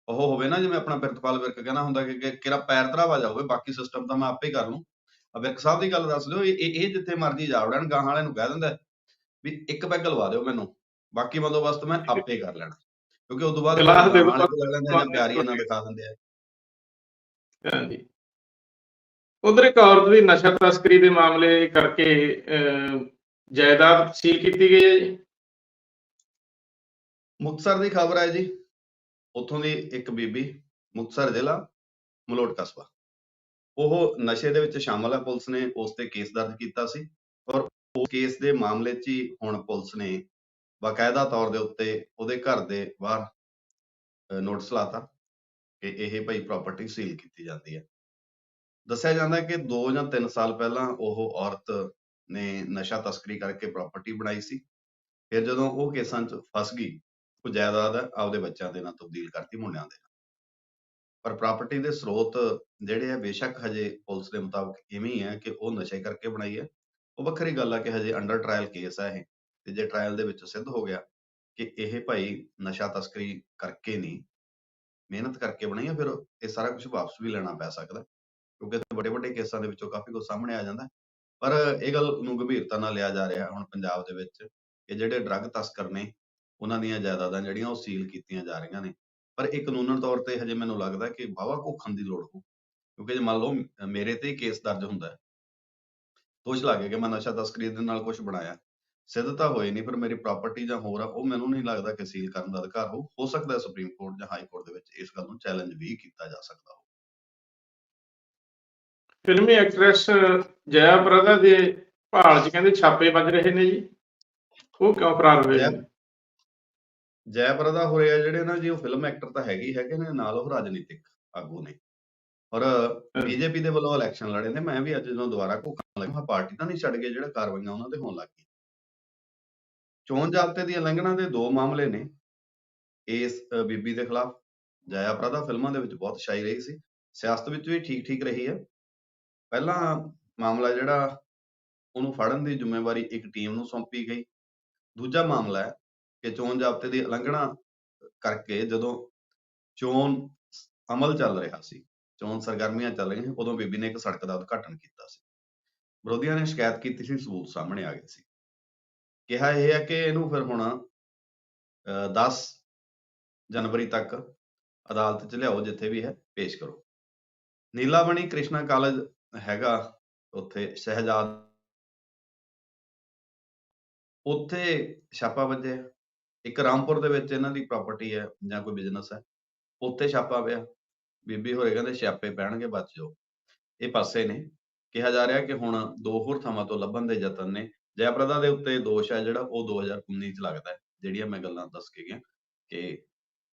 ਉਹ ਹੋਵੇ ਨਾ ਜਿਵੇਂ ਆਪਣਾ ਪ੍ਰਿਤਪਾਲ ਵਿਰਕ ਕਹਿੰਦਾ ਹੁੰਦਾ ਕਿ ਕਿ ਕਿਰਾ ਪੈਰ ਧਰਾਵਾ ਜਾਵੇ ਬਾਕੀ ਸਿਸਟਮ ਤਾਂ ਮੈਂ ਆਪੇ ਕਰ ਲੂੰ। ਆ ਵਿਰਕ ਸਾਹਿਬ ਦੀ ਗੱਲ ਦੱਸ ਦਿਓ ਇਹ ਇਹ ਇਹ ਜਿੱਥੇ ਮਰਜ਼ੀ ਜਾ ਵੜਨ ਗਾਹਾਂ ਵਾਲਿਆਂ ਨੂੰ ਕਹਿ ਦਿੰਦਾ ਵੀ ਇੱਕ ਪੈਗ ਲਵਾ ਦਿਓ ਮੈਨੂੰ ਬਾਕੀ ਬੰਦੋਬਸਤ ਮੈਂ ਆਪੇ ਕਰ ਲੈਣਾ। ਕਿਉਂਕਿ ਉਸ ਤੋਂ ਬਾਅਦ ਗਲਾਸ ਦੇ ਜਾਂ ਪਿਆਰੀ ਇਹਨਾਂ ਦਿਖਾ ਦਿੰਦੇ ਆ। ਹਾਂਜੀ। ਉਧਰ ਇੱਕ ਔਰਤ ਦੀ ਨਸ਼ਾ ਤਸਕਰੀ ਦੇ ਮਾਮਲੇ ਕਰਕੇ ਜਾਇਦਾਦ ਸੀਲ ਕੀਤੀ ਗਈ ਹੈ ਜੀ। ਮੁਕਤਸਰ ਦੀ ਖਬਰ ਹੈ ਜੀ। ਉੱਥੋਂ ਦੀ ਇੱਕ ਬੀਬੀ ਮੁਕਤਸਰ ਜ਼ਿਲ੍ਹਾ ਮਲੋਟ ਕਸਬਾ। ਉਹ ਨਸ਼ੇ ਦੇ ਵਿੱਚ ਸ਼ਾਮਲ ਹੈ ਪੁਲਿਸ ਨੇ ਉਸ ਤੇ ਕੇਸ ਦਰਜ ਕੀਤਾ ਸੀ। ਔਰ ਉਹ ਕੇਸ ਦੇ ਮਾਮਲੇ 'ਚ ਹੀ ਹੁਣ ਪੁਲਿਸ ਨੇ ਬਾਕਾਇਦਾ ਤੌਰ ਦੇ ਉੱਤੇ ਉਹਦੇ ਘਰ ਦੇ ਬਾਹਰ ਨੋਟਿਸ ਲਾਤਾ ਕਿ ਇਹ ਭਾਈ ਪ੍ਰਾਪਰਟੀ ਸੀਲ ਕੀਤੀ ਜਾਂਦੀ ਹੈ। ਦੱਸਿਆ ਜਾਂਦਾ ਕਿ 2 ਜਾਂ 3 ਸਾਲ ਪਹਿਲਾਂ ਉਹ ਔਰਤ ਨੇ ਨਸ਼ਾ ਤਸਕਰੀ ਕਰਕੇ ਪ੍ਰਾਪਰਟੀ ਬਣਾਈ ਸੀ। ਫਿਰ ਜਦੋਂ ਉਹ ਕੇਸਾਂ 'ਚ ਫਸ ਗਈ, ਉਹ ਜਾਇਦਾਦ ਆਪਦੇ ਬੱਚਿਆਂ ਦੇ ਨਾਲ ਤਬਦੀਲ ਕਰਤੀ, ਮੁੰਡਿਆਂ ਦੇ ਨਾਲ। ਪਰ ਪ੍ਰਾਪਰਟੀ ਦੇ ਸਰੋਤ ਜਿਹੜੇ ਆ, ਬੇਸ਼ੱਕ ਹਜੇ ਪੁਲਿਸ ਦੇ ਮੁਤਾਬਕ ਇਵੇਂ ਹੀ ਹੈ ਕਿ ਉਹ ਨਸ਼ੇ ਕਰਕੇ ਬਣਾਈ ਹੈ। ਉਹ ਵੱਖਰੀ ਗੱਲ ਆ ਕਿ ਹਜੇ ਅੰਡਰ ਟ੍ਰਾਇਲ ਕੇਸ ਹੈ ਇਹ। ਤੇ ਜੇ ਟ੍ਰਾਇਲ ਦੇ ਵਿੱਚ ਸਿੱਧ ਹੋ ਗਿਆ ਕਿ ਇਹ ਭਾਈ ਨਸ਼ਾ ਤਸਕਰੀ ਕਰਕੇ ਨਹੀਂ, ਮਿਹਨਤ ਕਰਕੇ ਬਣਾਈ ਆ, ਫਿਰ ਇਹ ਸਾਰਾ ਕੁਝ ਵਾਪਸ ਵੀ ਲੈਣਾ ਪੈ ਸਕਦਾ ਕਿਉਂਕਿ ਵੱਡੇ ਵੱਡੇ ਕੇਸਾਂ ਦੇ ਵਿੱਚੋਂ ਕਾਫੀ ਕੁਝ ਸਾਹਮਣੇ ਆ ਜਾਂਦਾ ਪਰ ਇਹ ਗੱਲ ਨੂੰ ਗੰਭੀਰਤਾ ਨਾਲ ਲਿਆ ਜਾ ਰਿਹਾ ਹੁਣ ਪੰਜਾਬ ਦੇ ਵਿੱਚ ਕਿ ਜਿਹੜੇ ਡਰੱਗ ਤਸਕਰ ਨੇ, ਉਹਨਾਂ ਦੀਆਂ ਜਾਇਦਾਦਾਂ ਜਿਹੜੀਆਂ ਉਹ ਸੀਲ ਕੀਤੀਆਂ ਜਾ ਰਹੀਆਂ ਨੇ। ਪਰ ਇਹ ਕਾਨੂੰਨਨ ਤੌਰ ਤੇ ਹਜੇ ਮੈਨੂੰ ਲੱਗਦਾ ਕਿ ਵਾਹਵਾ ਘੋਖਣ ਦੀ ਲੋੜ ਹੋਊ, ਕਿਉਂਕਿ ਜੇ ਮੰਨ ਲਓ ਮੇਰੇ ਤੇ ਕੇਸ ਦਰਜ ਹੁੰਦਾ ਹੈ, ਦੋਸ਼ ਲੱਗੇ ਕਿ ਮੈਂ ਨਸ਼ਾ ਤਸਕਰੀ ਦੇ ਨਾਲ ਕੁਝ ਬਣਾਇਆ ਸਿੱਧ ਤਾਂ ਹੋਏ ਨਹੀਂ ਪਰ ਮੇਰੀ ਪ੍ਰਾਪਰਟੀ ਜਾਂ ਹੋਰ ਆ ਉਹ ਮੈਨੂੰ ਨਹੀਂ ਲੱਗਦਾ ਕਿ ਸੀਲ ਕਰਨ ਦਾ ਅਧਿਕਾਰ ਹੋ ਹੋ ਸਕਦਾ ਹੈ ਸੁਪਰੀਮ ਕੋਰਟ ਜਾਂ ਹਾਈ ਕੋਰਟ ਦੇ ਵਿੱਚ ਇਸ ਗੱਲ ਨੂੰ ਚੈਲੰਜ ਵੀ ਕੀਤਾ ਜਾ ਸਕਦਾ ਹੋ ਫਿਲਮੀ ਐਕਟਰੈਸ ਜया ਪ੍ਰਦਾ ਦੇ ਭਾਲ 'ਚ ਕਹਿੰਦੇ ਛਾਪੇ ਵੱਜ ਰਹੇ ਨੇ ਜੀ। ਉਹ ਕਿਉਂ ਫਰਾਰ ਹੋਏ ਜੈ- ਪ੍ਰਦਾ ਹੋਰੇ ਆ ਜਿਹੜੇ ਨਾ ਜੀ ਉਹ ਫਿਲਮ ਐਕਟਰ ਤਾਂ ਹੈਗੇ ਹੀ ਹੈਗੇ ਨੇ ਨਾਲ ਉਹ ਰਾਜਨੀਤਿਕ ਆਗੂ ਨੇ। ਔਰ ਬੀਜੇਪੀ ਦੇ ਵੱਲੋਂ ਇਲੈਕਸ਼ਨ ਲੜੇ ਨੇ। ਮੈਂ ਵੀ ਅੱਜ ਜਦੋਂ ਦੁਬਾਰਾ ਘੋਖਾਂ ਲੱਗਾ ਪਾਰਟੀ ਤਾਂ ਨਹੀਂ ਛੱਡ ਗਏ ਜਿਹੜਾ ਕਾਰਵਾਈਆਂ ਉਹਨਾਂ ਤੇ ਹੋਣ ਲੱਗ ਗਈ ਚੋਣ ਜ਼ਾਬਤੇ ਦੀ ਉਲੰਘਣਾ ਦੇ ਦੋ ਮਾਮਲੇ ਨੇ। ਇਸ ਬੀਬੀ ਦੇ ਖਿਲਾਫ ਜया ਪ੍ਰਦਾ ਫਿਲਮਾਂ ਦੇ ਵਿੱਚ ਬਹੁਤ ਛਾਈ ਰਹੀ ਸੀ। ਸਿਆਸਤ ਵਿੱਚ ਵੀ ਠੀਕ ਠੀਕ ਰਹੀ ਹੈ। ਪਹਿਲਾ ਮਾਮਲਾ ਜਿਹੜਾ ਉਹਨੂੰ ਫੜਨ ਦੀ ਜ਼ਿੰਮੇਵਾਰੀ ਇੱਕ ਟੀਮ ਨੂੰ ਸੌਂਪੀ ਗਈ। ਦੂਜਾ ਮਾਮਲਾ ਹੈ ਕਿ ਚੋਣ ਜ਼ਾਬਤੇ ਦੀ ਉਲੰਘਣਾ ਕਰਕੇ ਜਦੋਂ ਚੋਣ ਅਮਲ ਚੱਲ ਰਿਹਾ ਸੀ, ਚੋਣ ਸਰਗਰਮੀਆਂ ਚੱਲ ਰਹੀਆਂ ਸੀ, ਉਦੋਂ ਬੀਬੀ ਨੇ ਇੱਕ ਸੜਕ ਦਾ ਉਦਘਾਟਨ ਕੀਤਾ ਸੀ। ਵਿਰੋਧੀਆਂ ਨੇ ਸ਼ਿਕਾਇਤ ਕੀਤੀ ਸੀ, ਸਬੂਤ ਸਾਹਮਣੇ ਆ ਗਏ ਸੀ। ਕਿਹਾ ਇਹ ਹੈ ਕਿ ਇਹਨੂੰ ਫਿਰ ਹੁਣ ਅਹ, 10 ਜਨਵਰੀ ਤੱਕ ਅਦਾਲਤ 'ਚ ਲਿਆਓ ਜਿੱਥੇ ਵੀ ਹੈ ਪੇਸ਼ ਕਰੋ। ਨੀਲਾਮਣੀ ਕ੍ਰਿਸ਼ਨਾ ਕਾਲਜ ਹੈਗਾ ਉੱਥੇ ਸ਼ਹਿਜਾਦ। ਉੱਥੇ ਛਾਪਾ ਵੱਜਿਆ। ਇੱਕ ਰਾਮਪੁਰ ਦੇ ਵਿੱਚ ਇਹਨਾਂ ਦੀ ਪ੍ਰਾਪਰਟੀ ਹੈ ਜਾਂ ਕੋਈ ਬਿਜ਼ਨਸ ਹੈ। ਉੱਥੇ ਛਾਪਾ ਪਿਆ। ਬੀਬੀ ਹੋਰੇ ਕਹਿੰਦੇ ਛਾਪੇ ਪੈਣਗੇ ਬਚ ਜਾਓ। ਇਹ ਪਾਸੇ ਨੇ। ਕਿਹਾ ਜਾ ਰਿਹਾ ਕਿ ਹੁਣ ਦੋ ਹੋਰ ਥਾਵਾਂ ਤੋਂ ਲੱਭਣ ਦੇ ਯਤਨ ਨੇ। ਜੈਪ੍ਰਦਾ ਦੇ ਉੱਤੇ ਦੋਸ਼ ਹੈ ਜਿਹੜਾ, ਉਹ 2019 ਚ ਲੱਗਦਾ ਹੈ, ਜਿਹੜੀਆਂ ਮੈਂ ਗੱਲਾਂ ਦੱਸ ਕੇ ਗਿਆ ਕਿ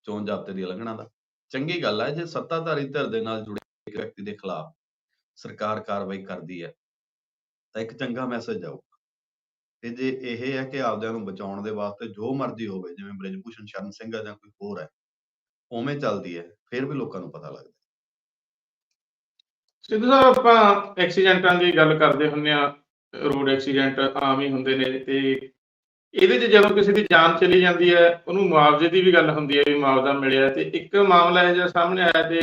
ਚੋਣ ਜ਼ਾਬਤੇ ਦੀ ਉਲੰਘਣਾ ਦਾ। ਚੰਗੀ ਗੱਲ ਹੈ, ਜੇ ਸੱਤਾਧਾਰੀ ਧਿਰ ਦੇ ਨਾਲ ਜੁੜੇ ਇੱਕ ਵਿਅਕਤੀ ਦੇ ਖਿਲਾਫ ਸਰਕਾਰ ਕਾਰਵਾਈ ਕਰਦੀ ਹੈ, ਤਾਂ ਇੱਕ ਚੰਗਾ ਮੈਸੇਜ ਜਾਊਗਾ ਤੇ ਜੇ ਇਹ ਹੈ ਕਿ ਆਪਦਿਆਂ ਨੂੰ ਬਚਾਉਣ ਦੇ ਵਾਸਤੇ ਜੋ ਮਰਜ਼ੀ ਹੋਵੇ, ਜਿਵੇਂ ਬ੍ਰਿਜਭੂਸ਼ਣ ਸ਼ਰਨ ਸਿੰਘ ਹੈ ਜਾਂ ਕੋਈ ਹੋਰ ਹੈ, ਉਵੇਂ ਚੱਲਦੀ ਹੈ, ਫਿਰ ਵੀ ਲੋਕਾਂ ਨੂੰ ਪਤਾ ਲੱਗਦਾ ਸਿੱਧੂ ਸਾਹਿਬ, ਆਪਾਂ ਐਕਸੀਡੈਂਟਾਂ ਦੀ ਗੱਲ ਕਰਦੇ ਹੁੰਨੇ ਆ ਰੋਡ ਐਕਸੀਡੈਂਟ ਆਮ ਹੀ ਹੁੰਦੇ ਨੇ ਤੇ ਇਹਦੇ 'ਚ ਜਦੋਂ ਕਿਸੇ ਦੀ ਜਾਨ ਚਲੀ ਜਾਂਦੀ ਹੈ ਉਹਨੂੰ ਮੁਆਵਜ਼ੇ ਦੀ ਵੀ ਗੱਲ ਹੁੰਦੀ ਹੈ ਵੀ ਮੁਆਵਜ਼ਾ ਮਿਲਿਆ ਤੇ ਇੱਕ ਮਾਮਲਾ ਹੈ ਜਿਹੜਾ ਸਾਹਮਣੇ ਆਇਆ ਤੇ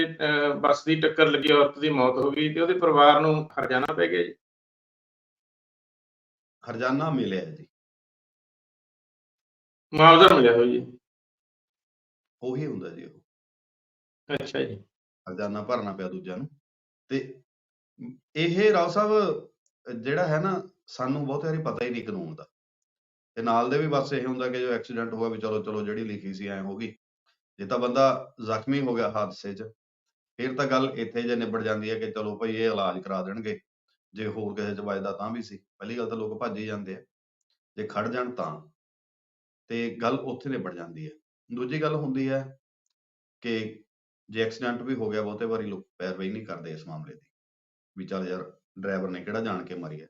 ਬੱਸ ਦੀ ਟੱਕਰ ਲੱਗੀ ਔਰਤ ਦੀ ਮੌਤ ਹੋ ਗਈ ਤੇ ਉਹਦੇ ਪਰਿਵਾਰ ਨੂੰ ਹਰਜਾਨਾ ਪੈ ਗਿਆ ਜੀ। ਹਰਜਾਨਾ ਮਿਲਿਆ ਜੀ। ਮੁਆਵਜ਼ਾ ਮਿਲਿਆ ਹੋ ਜੀ। ਉਹੀ ਹੁੰਦਾ ਜੀ ਉਹ। ਅੱਛਾ ਜੀ। ਹਰਜਾਨਾ ਭਰਨਾ ਪਿਆ ਦੂਜਿਆਂ ਨੂੰ ਤੇ ਇਹ ਰਾਓ ਸਾਹਿਬ ਜਿਹੜਾ ਹੈ ਨਾ, ਸਾਨੂੰ ਬਹੁਤ ਵਾਰੀ ਪਤਾ ਹੀ ਨਹੀਂ ਕਾਨੂੰਨ ਦਾ। ਤੇ ਨਾਲ ਦੇ ਵੀ ਬਸ ਇਹ ਹੁੰਦਾ ਕਿ ਜੋ ਐਕਸੀਡੈਂਟ ਹੋਇਆ ਵੀ ਚਲੋ ਚਲੋ ਜਿਹੜੀ ਲਿਖੀ ਸੀ ਐ ਹੋ ਗਈ। ਜੇ ਤਾਂ ਬੰਦਾ ਜ਼ਖਮੀ ਹੋ ਗਿਆ ਹਾਦਸੇ 'ਚ, ਫਿਰ ਤਾਂ ਗੱਲ ਇੱਥੇ ਜੇ ਨਿਬੜ ਜਾਂਦੀ ਹੈ ਕਿ ਚਲੋ ਭਾਈ ਇਹ ਇਲਾਜ ਕਰਾ ਦੇਣਗੇ। ਜੇ ਹੋਰ ਕਿਸੇ 'ਚ ਵੱਜਦਾ ਤਾਂ ਵੀ ਸੀ। ਪਹਿਲੀ ਗੱਲ ਤਾਂ ਲੋਕ ਭੱਜ ਹੀ ਜਾਂਦੇ ਆ। ਜੇ ਖੜ ਜਾਣ ਤਾਂ। ਤੇ ਗੱਲ ਉੱਥੇ ਨਿਬੜ ਜਾਂਦੀ ਹੈ। ਦੂਜੀ ਗੱਲ ਹੁੰਦੀ ਹੈ ਕਿ ਜੇ ਐਕਸੀਡੈਂਟ ਵੀ ਹੋ ਗਿਆ, ਬਹੁਤੇ ਵਾਰੀ ਲੋਕ ਪੈਰਵਾਈ ਨਹੀਂ ਕਰਦੇ ਇਸ ਮਾਮਲੇ ਦੀ। ਵੀ ਚੱਲ ਯਾਰ ਡਰਾਈਵਰ ਨੇ ਕਿਹੜਾ ਜਾਣ ਕੇ ਮਾਰੀ ਹੈ।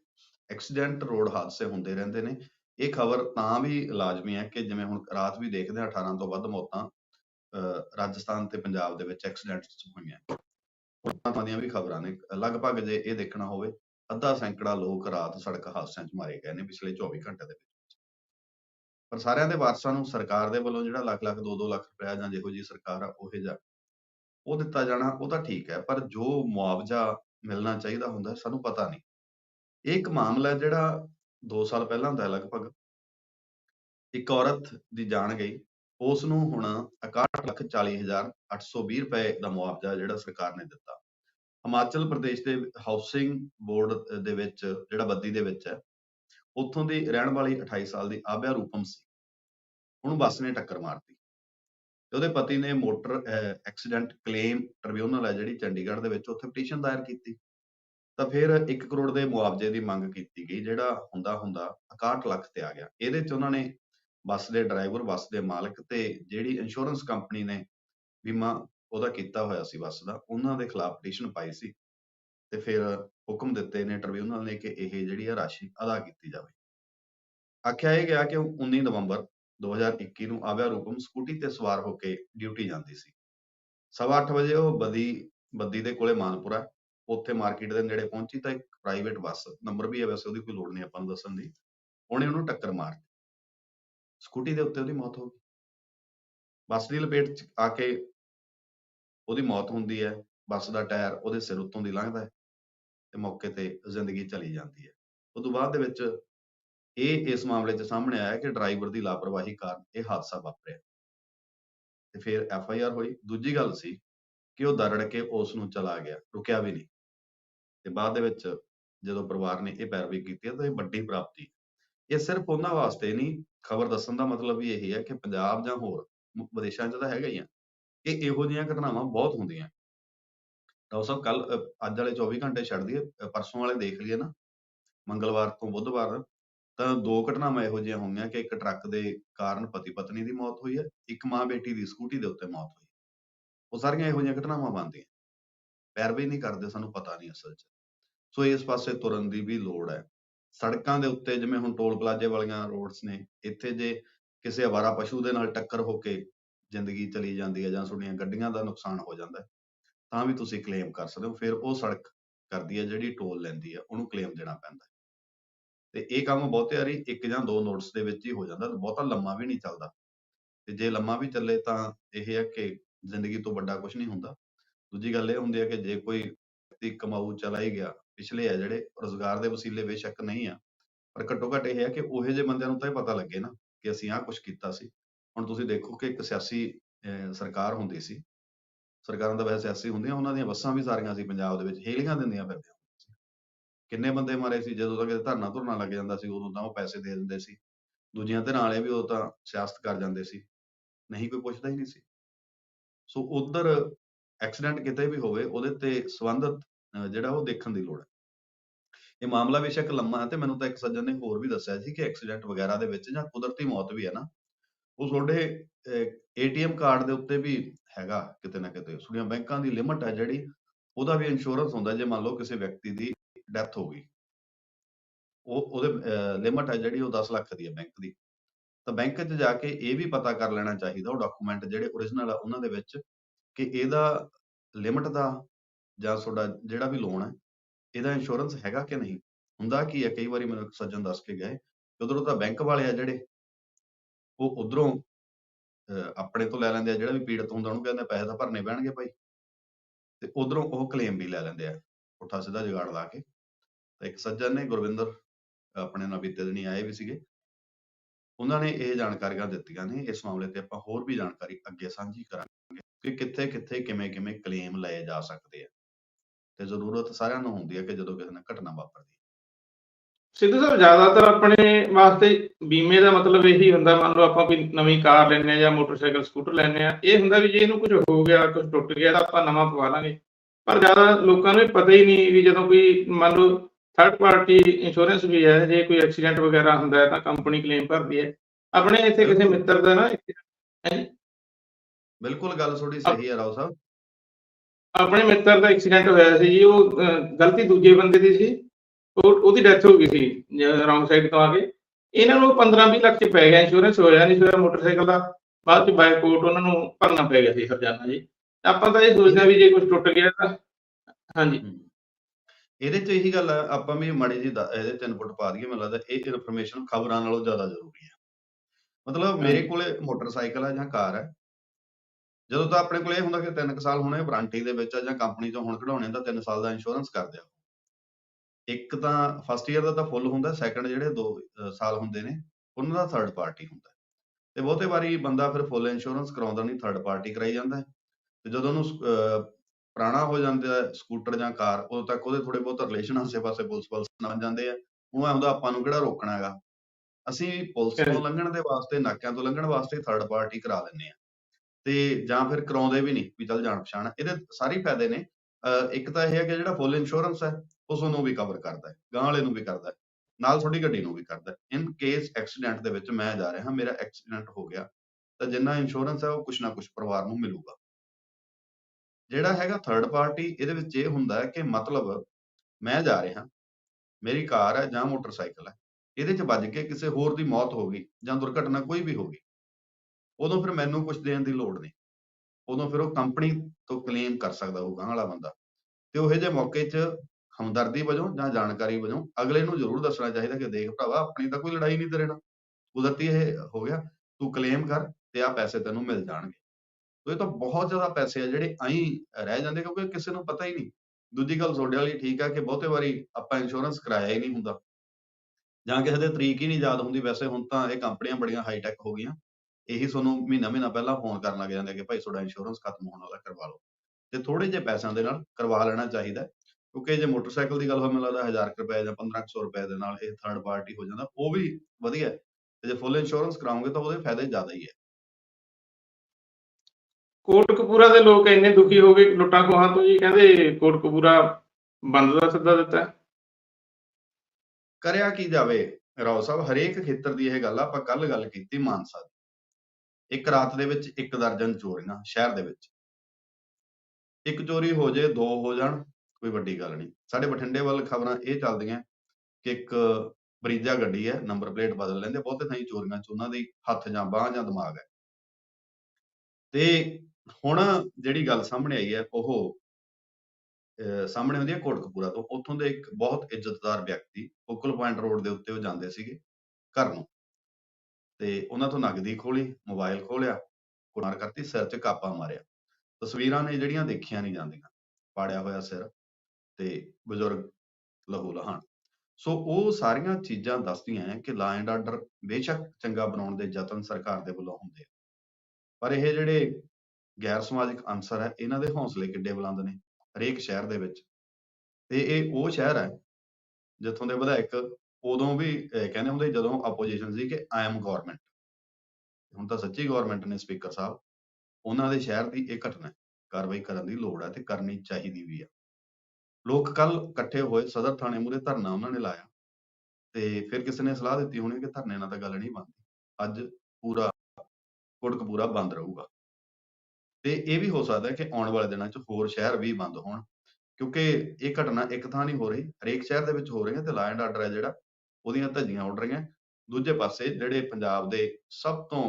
ਐਕਸੀਡੈਂਟ ਰੋਡ ਹਾਦਸੇ ਹੁੰਦੇ ਰਹਿੰਦੇ ਨੇ। ਇਹ ਖਬਰ ਤਾਂ ਵੀ ਲਾਜ਼ਮੀ ਹੈ ਕਿ ਜਿਵੇਂ ਹੁਣ ਰਾਤ ਵੀ ਦੇਖਦੇ ਹਾਂ 18 ਤੋਂ ਵੱਧ ਮੌਤਾਂ ਅਹ, ਰਾਜਸਥਾਨ ਤੇ ਪੰਜਾਬ ਦੇ ਵਿੱਚ ਐਕਸੀਡੈਂਟ ਹੋਈਆਂ। ਉਹਨਾਂ ਦੀਆਂ ਵੀ ਖਬਰਾਂ ਨੇ। ਲਗਭਗ ਜੇ ਇਹ ਦੇਖਣਾ ਹੋਵੇ ਅੱਧਾ ਸੈਂਕੜਾ ਲੋਕ ਰਾਤ ਸੜਕ ਹਾਦਸਿਆਂ 'ਚ ਮਾਰੇ ਗਏ ਨੇ ਪਿਛਲੇ 24 ਘੰਟੇ ਦੇ ਵਿੱਚ। ਪਰ ਸਾਰਿਆਂ ਦੇ ਵਾਰਸਾਂ ਨੂੰ ਸਰਕਾਰ ਦੇ ਵੱਲੋਂ ਜਿਹੜਾ ਲੱਖ ਲੱਖ 2-2 ਲੱਖ ਰੁਪਇਆ ਜਾਂ ਜਿਹੋ ਜੀ ਸਰਕਾਰ ਆ ਉਹ ਜਿਹਾ ਉਹ ਦਿੱਤਾ ਜਾਣਾ ਉਹ ਤਾਂ ਠੀਕ ਹੈ। ਪਰ ਜੋ ਮੁਆਵਜ਼ਾ ਮਿਲਣਾ ਚਾਹੀਦਾ ਹੁੰਦਾ ਸਾਨੂੰ ਪਤਾ ਨਹੀਂ। ਇਹ ਇੱਕ ਮਾਮਲਾ ਹੈ ਜਿਹੜਾ 2 ਸਾਲ ਪਹਿਲਾਂ ਦਾ ਹੈ ਲਗਭਗ। ਇੱਕ ਔਰਤ ਦੀ ਜਾਨ ਗਈ। ਉਸ ਨੂੰ ਹੁਣ 61,40,820 ਰੁਪਏ ਦਾ ਮੁਆਵਜ਼ਾ ਜਿਹੜਾ ਸਰਕਾਰ ਨੇ ਦਿੱਤਾ। ਹਿਮਾਚਲ ਪ੍ਰਦੇਸ਼ ਦੇ ਹਾਊਸਿੰਗ ਬੋਰਡ ਦੇ ਵਿੱਚ ਜਿਹੜਾ ਬੱਦੀ ਦੇ ਵਿੱਚ ਹੈ ਉੱਥੋਂ ਦੀ ਰਹਿਣ ਵਾਲੀ 28 ਸਾਲ ਦੀ ਆਬਿਆ ਰੂਪਮ ਸੀ। ਉਹਨੂੰ ਬੱਸ ਨੇ ਟੱਕਰ ਮਾਰਤੀ। ਤੇ ਉਹਦੇ ਪਤੀ ਨੇ ਮੋਟਰ ਐਕਸੀਡੈਂਟ ਕਲੇਮ ਟ੍ਰਿਬਿਊਨਲ ਹੈ ਜਿਹੜੀ ਚੰਡੀਗੜ੍ਹ ਦੇ ਵਿੱਚ, ਉੱਥੇ ਪਟੀਸ਼ਨ ਦਾਇਰ ਕੀਤੀ। ਤਾਂ ਫਿਰ 1 ਕਰੋੜ ਦੇ ਮੁਆਵਜ਼ੇ ਦੀ ਮੰਗ ਕੀਤੀ ਗਈ, ਜਿਹੜਾ ਹੁੰਦਾ ਹੁੰਦਾ 61 ਲੱਖ ਤੇ ਆ ਗਿਆ। ਇਹਦੇ ਚ ਉਹਨਾਂ ਨੇ ਬੱਸ ਦੇ ਡਰਾਈਵਰ, ਬੱਸ ਦੇ ਮਾਲਕ ਤੇ ਜਿਹੜੀ ਇੰਸ਼ੋਰੈਂਸ ਕੰਪਨੀ ਨੇ ਬੀਮਾ ਉਹਦਾ ਕੀਤਾ ਹੋਇਆ ਸੀ ਬੱਸ ਦਾ, ਉਹਨਾਂ ਦੇ ਖਿਲਾਫ ਪਟੀਸ਼ਨ ਪਾਈ ਸੀ। ਤੇ ਫਿਰ ਹੁਕਮ ਦਿੱਤੇ ਨੇ ਟ੍ਰਿਬਿਊਨਲ ਨੇ ਕਿ ਇਹ ਜਿਹੜੀ ਆ ਰਾਸ਼ੀ ਅਦਾ ਕੀਤੀ ਜਾਵੇ। ਆਖਿਆ ਇਹ ਗਿਆ ਕਿ 19 ਨਵੰਬਰ 2021 ਨੂੰ ਆਵਿਆ ਰੂਪਮ ਸਕੂਟੀ ਤੇ ਸਵਾਰ ਹੋ ਕੇ ਡਿਊਟੀ ਜਾਂਦੀ ਸੀ। ਸਵਾ ਅੱਠ ਵਜੇ ਉਹ ਬਦੀ, ਬੱਦੀ ਦੇ ਕੋਲੇ ਮਾਨਪੁਰਾ, ਉੱਥੇ ਮਾਰਕੀਟ ਦੇ ਨੇੜੇ ਪਹੁੰਚੀ ਤਾਂ ਇੱਕ ਪ੍ਰਾਈਵੇਟ ਬੱਸ, ਨੰਬਰ ਵੀ ਹੈ ਵੈਸੇ ਉਹਦੀ ਕੋਈ ਲੋੜ ਨਹੀਂ ਆਪਾਂ ਨੂੰ ਦੱਸਣ ਦੀ। ਉਹਨੇ ਉਹਨੂੰ ਟੱਕਰ ਮਾਰਤੀ ਸਕੂਟੀ ਦੇ ਉੱਤੇ ਉਹਦੀ ਮੌਤ ਹੋ ਗਈ। ਬੱਸ ਦੀ ਲਪੇਟ 'ਚ ਆ ਕੇ ਉਹਦੀ ਮੌਤ ਹੁੰਦੀ ਹੈ। ਬੱਸ ਦਾ ਟਾਇਰ ਉਹਦੇ ਸਿਰ ਉੱਤੋਂ ਦੀ ਲੰਘਦਾ ਹੈ ਤੇ ਮੌਕੇ ਤੇ ਜ਼ਿੰਦਗੀ ਚਲੀ ਜਾਂਦੀ ਹੈ। ਉਸ ਤੋਂ ਬਾਅਦ ਦੇ ਵਿੱਚ ਇਹ ਇਸ ਮਾਮਲੇ 'ਚ ਸਾਹਮਣੇ ਆਇਆ ਕਿ ਡਰਾਈਵਰ ਦੀ ਲਾਪਰਵਾਹੀ ਕਾਰਨ ਇਹ ਹਾਦਸਾ ਵਾਪਰਿਆ। ਤੇ ਫਿਰ ਐਫ ਆਈ ਆਰ ਹੋਈ। ਦੂਜੀ ਗੱਲ ਸੀ ਕਿ ਉਹ ਦਰੜ ਕੇ ਉਸ ਨੂੰ ਚਲਾ ਗਿਆ, ਰੁਕਿਆ ਵੀ ਨਹੀਂ। ਤੇ ਬਾਅਦ ਦੇ ਵਿੱਚ ਜਦੋਂ ਪਰਿਵਾਰ ਨੇ ਇਹ ਪੈਰਵੀ ਕੀਤੀ ਹੈ ਤਾਂ ਇਹ ਵੱਡੀ ਪ੍ਰਾਪਤੀ ਇਹ ਸਿਰਫ ਉਹਨਾਂ ਵਾਸਤੇ ਨਹੀਂ, ਖਬਰ ਦੱਸਣ ਦਾ ਮਤਲਬ ਵੀ ਇਹੀ ਹੈ ਕਿ ਪੰਜਾਬ ਜਾਂ ਹੋਰ ਵਿਦੇਸ਼ਾਂ 'ਚ ਤਾਂ ਹੈਗਾ ਹੀ ਆ। ਕਿ ਇਹੋ ਜਿਹੀਆਂ ਘਟਨਾਵਾਂ ਬਹੁਤ ਹੁੰਦੀਆਂ। ਤਾਂ ਸਭ ਕੱਲ ਅੱਜ ਵਾਲੇ 24 ਘੰਟੇ ਛੱਡ ਦਈਏ ਪਰਸੋਂ ਵਾਲੇ ਦੇਖ ਲਈਏ ਨਾ। ਮੰਗਲਵਾਰ ਤੋਂ ਬੁੱਧਵਾਰ ਤਾਂ ਦੋ ਘਟਨਾਵਾਂ ਇਹੋ ਜਿਹੀਆਂ ਹੋਈਆਂ ਕਿ ਇੱਕ ਟਰੱਕ ਦੇ ਕਾਰਨ ਪਤੀ ਪਤਨੀ ਦੀ ਮੌਤ ਹੋਈ ਹੈ ਇੱਕ ਮਾਂ ਬੇਟੀ ਦੀ ਸਕੂਟੀ ਦੇ ਉੱਤੇ ਮੌਤ ਹੋਈ ਉਹ ਸਾਰੀਆਂ ਇਹੋ ਜਿਹੀਆਂ ਘਟਨਾਵਾਂ ਬਣਦੀਆਂ। ਪੈਰਵੀ ਨਹੀਂ ਕਰਦੇ ਸਾਨੂੰ ਪਤਾ ਨਹੀਂ ਅਸਲ 'ਚ। ਸੋ ਇਸ ਪਾਸੇ ਤੁਰਨ ਦੀ ਵੀ ਲੋੜ ਹੈ। ਸੜਕਾਂ ਦੇ ਉੱਤੇ ਜਿਵੇਂ ਹੁਣ ਟੋਲ ਪਲਾਜ਼ੇ ਵਾਲੀਆਂ ਰੋਡਸ ਨੇ ਇੱਥੇ ਜੇ ਕਿਸੇ ਅਵਾਰਾ ਪਸ਼ੂ ਦੇ ਨਾਲ ਟੱਕਰ ਹੋ ਕੇ ਜ਼ਿੰਦਗੀ ਚਲੀ ਜਾਂਦੀ ਹੈ ਜਾਂ ਤੁਹਾਡੀਆਂ ਗੱਡੀਆਂ ਦਾ ਨੁਕਸਾਨ ਹੋ ਜਾਂਦਾ ਹੈ, ਤਾਂ ਵੀ ਤੁਸੀਂ ਕਲੇਮ ਕਰ ਸਕਦੇ ਹੋ। ਫਿਰ ਉਹ ਸੜਕ ਕਰਦੀ ਹੈ ਜਿਹੜੀ ਟੋਲ ਲੈਂਦੀ ਹੈ ਉਹਨੂੰ ਕਲੇਮ ਦੇਣਾ ਪੈਂਦਾ ਹੈ। ਤੇ ਇਹ ਕੰਮ ਬਹੁਤੇ ਵਾਰੀ ਇੱਕ ਜਾਂ ਦੋ ਨੋਟਸ ਦੇ ਵਿੱਚ ਹੀ ਹੋ ਜਾਂਦਾ ਤੇ ਬਹੁਤਾ ਲੰਮਾ ਵੀ ਨਹੀਂ ਚੱਲਦਾ। ਤੇ ਜੇ ਲੰਮਾ ਵੀ ਚੱਲੇ ਤਾਂ ਇਹ ਹੈ ਕਿ ਜ਼ਿੰਦਗੀ ਤੋਂ ਵੱਡਾ ਕੁਝ ਨਹੀਂ ਹੁੰਦਾ। ਦੂਜੀ ਗੱਲ ਇਹ ਹੁੰਦੀ ਹੈ ਕਿ ਜੇ ਕੋਈ ਵਿਅਕਤੀ ਕਮਾਊ ਚਲਾ ਹੀ ਗਿਆ ਪਿਛਲੇ ਆ ਜਿਹੜੇ ਰੋਜ਼ਗਾਰ ਦੇ ਵਸੀਲੇ ਬੇਸ਼ੱਕ ਨਹੀਂ ਆ ਪਰ ਘੱਟੋ ਘੱਟ ਇਹ ਹੈ ਕਿ ਉਹੋ ਜਿਹੇ ਬੰਦਿਆਂ ਨੂੰ ਤਾਂ ਇਹ ਪਤਾ ਲੱਗੇ ਨਾ ਕਿ ਅਸੀਂ ਆਹ ਕੁਝ ਕੀਤਾ ਸੀ। ਹੁਣ ਤੁਸੀਂ ਦੇਖੋ ਕਿ ਇੱਕ ਸਿਆਸੀ ਅਹ, ਸਰਕਾਰ ਹੁੰਦੀ ਸੀ। ਸਰਕਾਰਾਂ ਤਾਂ ਵੈਸੇ ਸਿਆਸੀ ਹੁੰਦੀਆਂ ਉਹਨਾਂ ਦੀਆਂ ਬੱਸਾਂ ਵੀ ਸਾਰੀਆਂ ਸੀ ਪੰਜਾਬ ਦੇ ਵਿੱਚ ਹੇਲੀਆਂ ਦਿੰਦੀਆਂ ਫਿਰਦੀਆਂ ਕਿੰਨੇ ਬੰਦੇ ਮਾਰੇ ਸੀ, ਜਦੋਂ ਤੱਕ ਧਰਨਾ ਧੁਰਨਾ ਲੱਗ ਜਾਂਦਾ ਸੀ, ਉਦੋਂ ਤਾਂ ਉਹ ਪੈਸੇ ਦੇ ਦਿੰਦੇ ਸੀ। ਦੂਜੀਆਂ ਧਿਰਾਂ ਵਾਲੇ ਵੀ ਉਹ ਤਾਂ ਸਿਆਸਤ ਕਰ ਜਾਂਦੇ ਸੀ। ਨਹੀਂ, ਕੋਈ ਪੁੱਛਦਾ ਹੀ ਨਹੀਂ ਸੀ। ਸੋ ਉਧਰ ਐਕਸੀਡੈਂਟ ਕਿਤੇ ਵੀ ਹੋਵੇ, ਉਹਦੇ ਤੇ ਸੰਬੰਧਿਤ ਜਿਹੜਾ ਉਹ ਦੇਖਣ ਦੀ ਲੋੜ ਹੈ। ਇਹ ਮਾਮਲਾ ਬੇਸ਼ੱਕ ਲੰਮਾ ਹੈ ਤੇ ਮੈਨੂੰ ਤਾਂ ਇੱਕ ਸੱਜਣ ਨੇ ਹੋਰ ਵੀ ਦੱਸਿਆ ਸੀ ਕਿ ਐਕਸੀਡੈਂਟ ਵਗੈਰਾ ਦੇ ਵਿੱਚ ਜਾਂ ਕੁਦਰਤੀ ਮੌਤ ਵੀ ਹੈ ਨਾ, ਉਹ ਤੁਹਾਡੇ ਏਟੀਐਮ ਕਾਰਡ ਦੇ ਉੱਤੇ ਵੀ ਹੈਗਾ ਕਿਤੇ ਨਾ ਕਿਤੇ। ਤੁਹਾਡੀਆਂ ਬੈਂਕਾਂ ਦੀ ਲਿਮਟ ਹੈ ਜਿਹੜੀ, ਉਹਦਾ ਵੀ ਇੰਸ਼ੋਰੈਂਸ ਹੁੰਦਾ, ਜੇ ਮੰਨ ਲਓ ਕਿਸੇ ਵਿਅਕਤੀ ਦੀ ਡੈਥ ਹੋ ਗਈ। ਉਹ, ਉਹਦੇ ਲਿਮਟ ਹੈ ਜਿਹੜੀ ਉਹ 10 ਲੱਖ ਦੀ ਹੈ ਬੈਂਕ ਦੀ। ਤਾਂ ਬੈਂਕ 'ਚ ਜਾ ਕੇ ਇਹ ਵੀ ਪਤਾ ਕਰ ਲੈਣਾ ਚਾਹੀਦਾ ਉਹ ਡਾਕੂਮੈਂਟ ਜਿਹੜੇ ਓਰੀਜਨਲ ਆ ਉਹਨਾਂ ਦੇ ਵਿੱਚ ਕਿ ਇਹਦਾ ਲਿਮਟ ਦਾ ਜਾਂ ਤੁਹਾਡਾ ਜਿਹੜਾ ਵੀ ਲੋਨ ਹੈ ਇਹਦਾ ਇੰਸ਼ੋਰੈਂਸ ਹੈਗਾ ਕਿ ਨਹੀਂ? ਹੁੰਦਾ ਕੀ ਹੈ ਕਈ ਵਾਰੀ ਮੈਨੂੰ ਇੱਕ ਸੱਜਣ ਦੱਸ ਕੇ ਗਏ ਉਧਰੋਂ ਤਾਂ ਬੈਂਕ ਵਾਲੇ ਆ ਜਿਹੜੇ, ਉਹ ਉਧਰੋਂ ਆਪਣੇ ਤੋਂ ਲੈ ਲੈਂਦੇ ਆ, ਜਿਹੜਾ ਵੀ ਪੀੜਤ ਹੁੰਦਾ ਉਹਨੂੰ ਕਹਿੰਦੇ ਪੈਸੇ ਤਾਂ ਭਰਨੇ ਪੈਣਗੇ ਭਾਈ ਤੇ ਉਧਰੋਂ ਉਹ ਕਲੇਮ ਵੀ ਲੈ ਲੈਂਦੇ ਆ, ਪੁੱਠਾ ਸਿੱਧਾ ਜੁਗਾੜ ਲਾ ਕੇ। ਇੱਕ ਸੱਜਣ ਨੇ ਗੁਰਵਿੰਦਰ, ਆਪਣੇ ਨਾਲ ਬੀਤੇ ਦਿਨੀ ਆਏ ਵੀ ਸੀਗੇ। ਉਹਨਾਂ ਨੇ ਇਹ ਜਾਣਕਾਰੀਆਂ ਦਿੱਤੀਆਂ ਨੇ, ਇਸ ਮਾਮਲੇ ਤੇ ਆਪਾਂ ਹੋਰ ਵੀ ਜਾਣਕਾਰੀ ਅੱਗੇ ਸਾਂਝੀ ਕਰਾਂਗੇ ਕਿ ਕਿੱਥੇ ਕਿੱਥੇ ਕਿਵੇਂ ਕਿਵੇਂ ਕਲੇਮ ਲਏ ਜਾ ਸਕਦੇ ਆ। ਤੇ ਜ਼ਰੂਰਤ ਸਾਰਿਆਂ ਨੂੰ ਹੁੰਦੀ ਹੈ ਕਿ ਜਦੋਂ ਕਿਸੇ ਨਾਲ ਘਟਨਾ ਵਾਪਰਦੀ ਸਿੱਧੂ ਸਾਹਿਬ, ਜ਼ਿਆਦਾਤਰ ਆਪਣੇ ਵਾਸਤੇ ਬੀਮੇ ਦਾ ਮਤਲਬ ਇਹੀ ਹੁੰਦਾ, ਮੰਨ ਲਓ ਆਪਾਂ ਕੋਈ ਨਵੀਂ ਕਾਰ ਲੈਂਦੇ ਆ ਜਾਂ ਮੋਟਰਸਾਈਕਲ, ਸਕੂਟਰ ਲੈਂਦੇ ਆ, ਇਹ ਹੁੰਦਾ ਵੀ ਜੇ ਇਹਨੂੰ ਕੁਝ ਹੋ ਗਿਆ, ਕੁਝ ਟੁੱਟ ਗਿਆ ਤਾਂ ਆਪਾਂ ਨਵਾਂ ਪਵਾ ਲਾਂਗੇ। ਪਰ ਜ਼ਿਆਦਾ ਲੋਕਾਂ ਨੂੰ ਪਤਾ ਹੀ ਨਹੀਂ ਵੀ ਜਦੋਂ ਕੋਈ, ਮੰਨ ਲਓ ਥਰਡ ਪਾਰਟੀ ਇੰਸ਼ੋਰੈਂਸ ਵੀ ਹੈ ਜੇ ਕੋਈ ਐਕਸੀਡੈਂਟ ਵਗੈਰਾ ਹੁੰਦਾ ਹੈ ਤਾਂ ਕੰਪਨੀ ਕਲੇਮ ਭਰਦੀ ਹੈ। ਆਪਣੇ ਇੱਥੇ ਕਿਸੇ ਮਿੱਤਰ ਦਾ ਨਾ ਬਿਲਕੁਲ ਗੱਲ ਤੁਹਾਡੀ ਸਹੀ ਹੈ ਰਾਓ ਸਾਹਿਬ। ਆਪਣੇ ਮਿੱਤਰ ਦਾ ਐਕਸੀਡੈਂਟ ਹੋਇਆ ਸੀ ਜੀ ਉਹ ਗਲਤੀ ਦੂਜੇ ਬੰਦੇ ਦੀ ਸੀ। ਉਹ ਉਹਦੀ ਡੈਥ ਹੋ ਗਈ ਸੀ ਰੌਂਗ ਸਾਈਡ ਤੋਂ ਆ ਕੇ। ਇਹਨਾਂ ਨੂੰ 15-20 ਲੱਖ ਚ ਪੈ ਗਿਆ ਇੰਸ਼ੋਰੈਂਸ ਹੋਇਆ ਨਹੀਂ ਹੋਇਆ ਮੋਟਰਸਾਈਕਲ ਦਾ। ਬਾਅਦ ਚ ਬਾਈ ਕੋਰਟ ਉਹਨਾਂ ਨੂੰ ਭਰਨਾ ਪੈ ਗਿਆ ਸੀ ਹਰਜਾਨਾ ਜੀ। ਆਪਾਂ ਤਾਂ ਇਹ ਸੋਚਦੇ ਵੀ ਜੇ ਕੁਝ ਟੁੱਟ ਗਿਆ ਤਾਂ ਹਾਂਜੀ। ਇਹਦੇ ਚ ਇਹੀ ਗੱਲ ਆ ਆਪਾਂ ਵੀ ਮਾੜੀ ਜੀ ਇਹਦੇ ਚ ਇਨਪੁਟ ਪਾ ਦਈਏ ਮੈਨੂੰ ਲੱਗਦਾ ਇਹ ਇਨਫੋਰਮੇਸ਼ਨ ਖਬਰਾਂ ਨਾਲੋਂ ਜ਼ਿਆਦਾ ਜ਼ਰੂਰੀ ਹੈ ਮਤਲਬ ਮੇਰੇ। ਕੋਲੇ ਮੋਟਰਸਾਈਕਲ ਹੈ ਜਾਂ ਕਾਰ ਹੈ ਜਦੋਂ ਤਾਂ ਆਪਣੇ ਕੋਲ ਇਹ ਹੁੰਦਾ ਕਿ 3 ਸਾਲ ਹੁਣੇ ਵਾਰੰਟੀ ਦੇ ਵਿੱਚ ਆ ਜਾਂ ਕੰਪਨੀ ਤੋਂ ਹੁਣ ਕਢਾਉਣੇ ਤਾਂ 3 ਸਾਲ ਦਾ ਇੰਸ਼ੋਰੈਂਸ ਕਰ ਦਿਆ। ਇੱਕ ਤਾਂ ਫਸਟ ਈਅਰ ਦਾ ਤਾਂ ਫੁੱਲ ਹੁੰਦਾ ਸੈਕੰਡ ਜਿਹੜੇ 2 ਸਾਲ ਹੁੰਦੇ ਨੇ ਉਹਨਾਂ ਦਾ ਥਰਡ ਪਾਰਟੀ ਹੁੰਦਾ। ਤੇ ਬਹੁਤੇ ਵਾਰੀ ਬੰਦਾ ਫਿਰ ਫੁੱਲ ਇੰਸ਼ੋਰੈਂਸ ਕਰਾਉਂਦਾ ਨਹੀਂ ਥਰਡ ਪਾਰਟੀ ਕਰਾਈ ਜਾਂਦਾ। ਤੇ ਜਦੋਂ ਉਹਨੂੰ ਪੁਰਾਣਾ ਹੋ ਜਾਂਦਾ ਹੈ ਸਕੂਟਰ ਜਾਂ ਕਾਰ ਉਦੋਂ ਤੱਕ ਉਹਦੇ ਥੋੜੇ ਬਹੁਤ ਰਿਲੇਸ਼ਨ ਆਸੇ-ਪਾਸੇ ਪੁਲਿਸ ਪੁਲਿਸ ਨਾਲ ਜਾਂਦੇ ਆ। ਉਹ ਐ ਹੁੰਦਾ ਆਪਾਂ ਨੂੰ ਕਿਹੜਾ ਰੋਕਣਾ ਹੈਗਾ? ਅਸੀਂ ਪੁਲਿਸ ਤੋਂ ਲੰਘਣ ਦੇ ਵਾਸਤੇ ਨਾਕਿਆਂ ਤੋਂ ਲੰਘਣ ਵਾਸਤੇ ਥਰਡ ਪਾਰਟੀ ਕਰਾ ਲੈਂਦੇ ਆ। ਤੇ ਜਾਂ ਫਿਰ ਕਰਾਉਂਦੇ ਵੀ ਨਹੀਂ ਵੀ ਚੱਲ ਜਾਣ ਪਛਾਣ ਇਹਦੇ ਸਾਰੇ ਫਾਇਦੇ ਨੇ। ਇੱਕ ਤਾਂ ਇਹ ਹੈ ਕਿ ਜਿਹੜਾ ਫੁੱਲ ਇੰਸ਼ੋਰੈਂਸ ਹੈ ਉਸ ਨੂੰ ਵੀ ਕਵਰ ਕਰਦਾ ਹੈ ਗਾਂ ਵਾਲੇ ਨੂੰ ਵੀ ਕਰਦਾ ਹੈ ਨਾਲ ਤੁਹਾਡੀ ਗੱਡੀ ਨੂੰ ਵੀ ਕਰਦਾ ਹੈ। ਇਨ ਕੇਸ ਐਕਸੀਡੈਂਟ ਦੇ ਵਿੱਚ ਮੈਂ ਜਾ ਰਿਹਾ ਮੇਰਾ ਐਕਸੀਡੈਂਟ ਹੋ ਗਿਆ ਤਾਂ ਜਿੰਨਾ ਇੰਸ਼ੋਰੈਂਸ ਹੈ ਉਹ ਕੁਛ ਨਾ ਕੁਛ ਪਰਿਵਾਰ ਨੂੰ ਮਿਲੂਗਾ। ਜਿਹੜਾ ਹੈਗਾ ਥਰਡ ਪਾਰਟੀ ਇਹਦੇ ਵਿੱਚ ਇਹ ਹੁੰਦਾ ਹੈ ਕਿ ਮਤਲਬ ਮੈਂ ਜਾ ਰਿਹਾ, ਮੇਰੀ ਕਾਰ ਹੈ ਜਾਂ ਮੋਟਰਸਾਈਕਲ ਹੈ, ਇਹਦੇ 'ਚ ਵੱਜ ਕੇ ਕਿਸੇ ਹੋਰ ਦੀ ਮੌਤ ਹੋ ਗਈ ਜਾਂ ਦੁਰਘਟਨਾ ਕੋਈ ਵੀ ਹੋ ਗਈ, ਉਦੋਂ ਫਿਰ ਮੈਨੂੰ ਕੁਝ ਦੇਣ ਦੀ ਲੋੜ ਨਹੀਂ, ਉਦੋਂ ਫਿਰ ਉਹ ਕੰਪਨੀ ਤੋਂ ਕਲੇਮ ਕਰ ਸਕਦਾ ਹੋਊਗਾ ਵਾਲਾ ਬੰਦਾ, ਤੇ ਉਹ ਜਿਹੇ ਮੌਕੇ 'ਚ ਹਮਦਰਦੀ ਵਜੋਂ ਜਾਂ ਜਾਣਕਾਰੀ ਵਜੋਂ ਅਗਲੇ ਨੂੰ ਜ਼ਰੂਰ ਦੱਸਣਾ ਚਾਹੀਦਾ ਕਿ ਦੇਖ ਭਰਾਵਾ ਆਪਣੀ ਤਾਂ ਕੋਈ ਲੜਾਈ ਨਹੀਂ ਤੇਰੇ ਨਾਲ, ਕੁਦਰਤੀ ਇਹ ਹੋ ਗਿਆ, ਤੂੰ ਕਲੇਮ ਕਰ ਤੇ ਆ ਪੈਸੇ ਤੈਨੂੰ ਮਿਲ ਜਾਣਗੇ। ਇਹ ਤਾਂ ਬਹੁਤ ਜ਼ਿਆਦਾ ਪੈਸੇ ਆ ਜਿਹੜੇ ਐਂ ਰਹਿ ਜਾਂਦੇ ਕਿਉਂਕਿ ਕਿਸੇ ਨੂੰ ਪਤਾ ਹੀ ਨਹੀਂ। ਦੂਜੀ ਗੱਲ ਤੁਹਾਡੇ ਵਾਲੀ ਠੀਕ ਆ ਕਿ ਬਹੁਤੇ ਵਾਰੀ ਆਪਾਂ ਇੰਸ਼ੋਰੈਂਸ ਕਰਾਇਆ ਹੀ ਨਹੀਂ ਹੁੰਦਾ। ਜਾਂ ਕਿਸੇ ਦੇ ਤਰੀਕ ਹੀ ਨਹੀਂ ਯਾਦ ਹੁੰਦੀ। ਵੈਸੇ ਹੁਣ ਤਾਂ ਇਹ ਕੰਪਨੀਆਂ ਬੜੀਆਂ ਹਾਈ ਟੈਕ ਹੋ ਗਈਆਂ। ਇਹੀ ਤੁਹਾਨੂੰ ਮਹੀਨਾ ਮਹੀਨਾ ਪਹਿਲਾਂ ਫੋਨ ਕਰਨ ਲੱਗ ਜਾਂਦੇ ਕਿ ਭਾਈ ਤੁਹਾਡਾ ਇੰਸ਼ੋਰੈਂਸ ਖਤਮ ਹੋਣ ਵਾਲਾ, ਕਰਵਾ ਲਓ। ਤੇ ਥੋੜੇ ਜਿਹੇ ਪੈਸਿਆਂ ਦੇ ਨਾਲ ਕਰਵਾ ਲੈਣਾ ਚਾਹੀਦਾ ਕਿਉਂਕਿ ਜੇ ਮੋਟਰਸਾਈਕਲ ਦੀ ਗੱਲ ਹੋਵੇ, ਮੈਨੂੰ ਲੱਗਦਾ 1000 ਰੁਪਏ ਜਾਂ 1500 ਰੁਪਏ ਦੇ ਨਾਲ ਇਹ ਥਰਡ ਪਾਰਟੀ ਹੋ ਜਾਂਦਾ, ਉਹ ਵੀ ਵਧੀਆ ਤੇ ਜੇ ਫੁੱਲ ਇੰਸ਼ੋਰੈਂਸ ਕਰਾਉਂਗੇ ਤਾਂ ਉਹਦੇ ਫਾਇਦੇ ਜ਼ਿਆਦਾ ਹੀ ਹੈ। ਕੋਟਕਪੂਰਾ ਦੇ ਲੋਕ ਇੰਨੇ ਦੁਖੀ ਹੋ ਗਏ ਲੁੱਟਾਂ ਖੋਹਾਂ ਤੋਂ ਜੀ ਕਹਿੰਦੇ ਕੋਟਕਪੂਰਾ ਬੰਦ ਦਾ ਸੱਦਾ ਦਿੱਤਾ। ਕਰਿਆ ਕੀ ਜਾਵੇ? ਰਾਓ ਸਾਹਿਬ, ਹਰੇਕ ਖੇਤਰ ਦੀ ਇਹ ਗੱਲ ਆਪਾਂ ਕੱਲ ਗੱਲ ਕੀਤੀ ਮਾਨਸਾ ਦੀ। ਇੱਕ ਰਾਤ ਦੇ ਵਿੱਚ ਇੱਕ ਦਰਜਨ ਚੋਰੀਆਂ ਸ਼ਹਿਰ ਦੇ ਵਿੱਚ। ਇੱਕ ਚੋਰੀ ਹੋ ਜੇ, ਦੋ ਹੋ ਜਾਣ, ਕੋਈ ਵੱਡੀ ਗੱਲ ਨਹੀਂ। ਸਾਡੇ ਬਠਿੰਡੇ ਵੱਲ ਖਬਰਾਂ ਇਹ ਚੱਲਦੀਆਂ ਕਿ ਇੱਕ ਬਰੀਜਾ ਗੱਡੀ ਹੈ, ਨੰਬਰ ਪਲੇਟ ਬਦਲ ਲੈਂਦੇ, ਬਹੁਤੇ ਥਾਈਂ ਚੋਰੀਆਂ ਚ ਉਹਨਾਂ ਦੀ ਹੱਥ ਜਾਂ ਬਾਹ ਜਾਂ ਦਿਮਾਗ ਹੈ। ਤੇ ਹੁਣ ਜਿਹੜੀ ਗੱਲ ਸਾਹਮਣੇ ਆਈ ਹੈ, ਉਹ ਸਾਹਮਣੇ ਆਉਂਦੀ ਹੈ ਕੋਟਕਪੂਰਾ ਤੋਂ। ਉੱਥੋਂ ਦੇ ਇੱਕ ਬਹੁਤ ਇੱਜ਼ਤਦਾਰ ਵਿਅਕਤੀ ਫੋਕਲ ਪੁਆਇੰਟ ਰੋਡ ਦੇ ਉੱਤੇ ਉਹ ਜਾਂਦੇ ਸੀਗੇ ਘਰ ਨੂੰ। ਤੇ ਉਹਨਾਂ ਤੋਂ ਨਗਦੀ ਖੋਲੀ ਮੋਬਾਈਲ ਖੋਲਿਆ ਕੁਮਾਰ ਕਰਤੀ, ਸਿਰ 'ਚ ਕਾਪਾ ਮਾਰਿਆ। ਤਸਵੀਰਾਂ ਨੇ ਜਿਹੜੀਆਂ ਦੇਖੀਆਂ ਨਹੀਂ ਜਾਂਦੀਆਂ, ਪਾੜਿਆ ਹੋਇਆ ਸਿਰ ਤੇ ਬਜ਼ੁਰਗ ਲਹੂ ਲਹਾਨ ਸੋ ਉਹ ਸਾਰੀਆਂ ਚੀਜ਼ਾਂ ਦੱਸਦੀਆਂ ਹੈ ਕਿ ਲਾ ਐਂਡ ਆਰਡਰ ਬੇਸ਼ੱਕ ਚੰਗਾ ਬਣਾਉਣ ਦੇ ਯਤਨ ਸਰਕਾਰ ਦੇ ਵੱਲੋਂ ਹੁੰਦੇ ਪਰ ਇਹ ਜਿਹੜੇ ਗੈਰ ਸਮਾਜਿਕ ਅਨਸਰ ਹੈ, ਇਹਨਾਂ ਦੇ ਹੌਸਲੇ ਕਿੱਡੇ ਬੁਲੰਦ ਨੇ, ਹਰੇਕ ਸ਼ਹਿਰ ਦੇ ਵਿੱਚ। ਤੇ ਇਹ ਉਹ ਸ਼ਹਿਰ ਹੈ, ਜਿੱਥੋਂ ਦੇ ਵਿਧਾਇਕ ਉਦੋਂ ਵੀ ਕਹਿੰਦੇ ਹੁੰਦੇ ਜਦੋਂ ਆਪੋਜੀਸ਼ਨ ਸੀ ਕਿ ਆਈ ਐਮ ਗਵਰਨਮੈਂਟ ਹੁਣ ਤਾਂ ਸੱਚੀ ਗਵਰਨਮੈਂਟ ਨੇ ਸਪੀਕਰ ਸਾਹਿਬ, ਉਹਨਾਂ ਦੇ ਸ਼ਹਿਰ ਦੀ ਇਹ ਘਟਨਾ ਕਾਰਵਾਈ ਕਰਨ ਦੀ ਲੋੜ ਹੈ ਤੇ ਕਰਨੀ ਚਾਹੀਦੀ ਵੀ ਆ ਲੋਕ ਕੱਲ ਇਕੱਠੇ ਹੋਏ ਸਦਰ ਥਾਣੇ ਮੂਹਰੇ ਧਰਨਾ ਉਹਨਾਂ ਨੇ ਲਾਇਆ, ਤੇ ਫਿਰ ਕਿਸੇ ਨੇ ਸਲਾਹ ਦਿੱਤੀ ਹੋਣੀ ਕਿ ਧਰਨੇ ਨਾਲ ਤਾਂ ਗੱਲ ਨਹੀਂ ਬਣਦੀ। ਅੱਜ ਪੂਰਾ ਕੋਟਕਪੂਰਾ ਬੰਦ ਰਹੂਗਾ। ਤੇ ਇਹ ਵੀ ਹੋ ਸਕਦਾ ਹੈ ਕਿ ਆਉਣ ਵਾਲੇ ਦਿਨਾਂ 'ਚ ਹੋਰ ਸ਼ਹਿਰ ਵੀ ਬੰਦ ਹੋਣ, ਕਿਉਂਕਿ ਇਹ ਘਟਨਾ ਇੱਕ ਥਾਂ ਨਹੀਂ ਹੋ ਰਹੀ, ਹਰੇਕ ਸ਼ਹਿਰ ਦੇ ਵਿੱਚ ਹੋ ਰਹੀ ਹੈ ਤੇ ਲਾ ਐਂਡ ਆਰਡਰ ਹੈ ਜਿਹੜਾ, ਉਹਦੀਆਂ ਧੱਜੀਆਂ ਉੱਡ ਰਹੀਆਂ। ਦੂਜੇ ਪਾਸੇ ਜਿਹੜੇ ਪੰਜਾਬ ਦੇ ਸਭ ਤੋਂ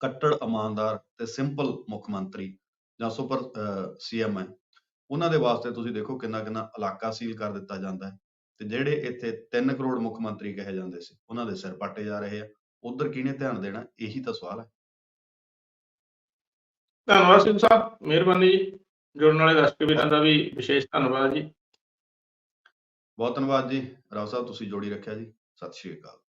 ਕੱਟੜ, ਇਮਾਨਦਾਰ ਤੇ ਸਿੰਪਲ ਮੁੱਖ ਮੰਤਰੀ ਜਾਂ ਸੁਪਰ ਸੀਐਮ ਹੈ, ਉਹਨਾਂ ਦੇ ਵਾਸਤੇ ਤੁਸੀਂ ਦੇਖੋ ਕਿੰਨਾ ਕਿੰਨਾ ਇਲਾਕਾ ਸੀਲ ਕਰ ਦਿੱਤਾ ਜਾਂਦਾ ਹੈ ਤੇ ਜਿਹੜੇ ਇੱਥੇ 3 ਕਰੋੜ ਮੁੱਖ ਮੰਤਰੀ ਕਹੇ ਜਾਂਦੇ ਸੀ, ਉਹਨਾਂ ਦੇ ਸਿਰ ਪਾਟੇ ਜਾ ਰਹੇ ਆ। ਉਧਰ ਕਿਹਨੇ ਧਿਆਨ ਦੇਣਾ? ਇਹੀ ਤਾਂ ਸਵਾਲ ਹੈ। ਧੰਨਵਾਦ ਸਿੰਘ ਸਾਹਿਬ, ਮਿਹਰਬਾਨੀ ਜੀ। ਜੁੜਨ ਵਾਲੇ ਦਰਸ਼ਕ ਵੀਰਾਂ ਦਾ ਵੀ ਵਿਸ਼ੇਸ਼ ਧੰਨਵਾਦ ਜੀ। ਬਹੁਤ ਧੰਨਵਾਦ ਜੀ। ਰਾਓ ਸਾਹਿਬ, ਤੁਸੀਂ ਜੋੜੀ ਰੱਖਿਆ ਜੀ। ਸਤਿ ਸ਼੍ਰੀ ਅਕਾਲ।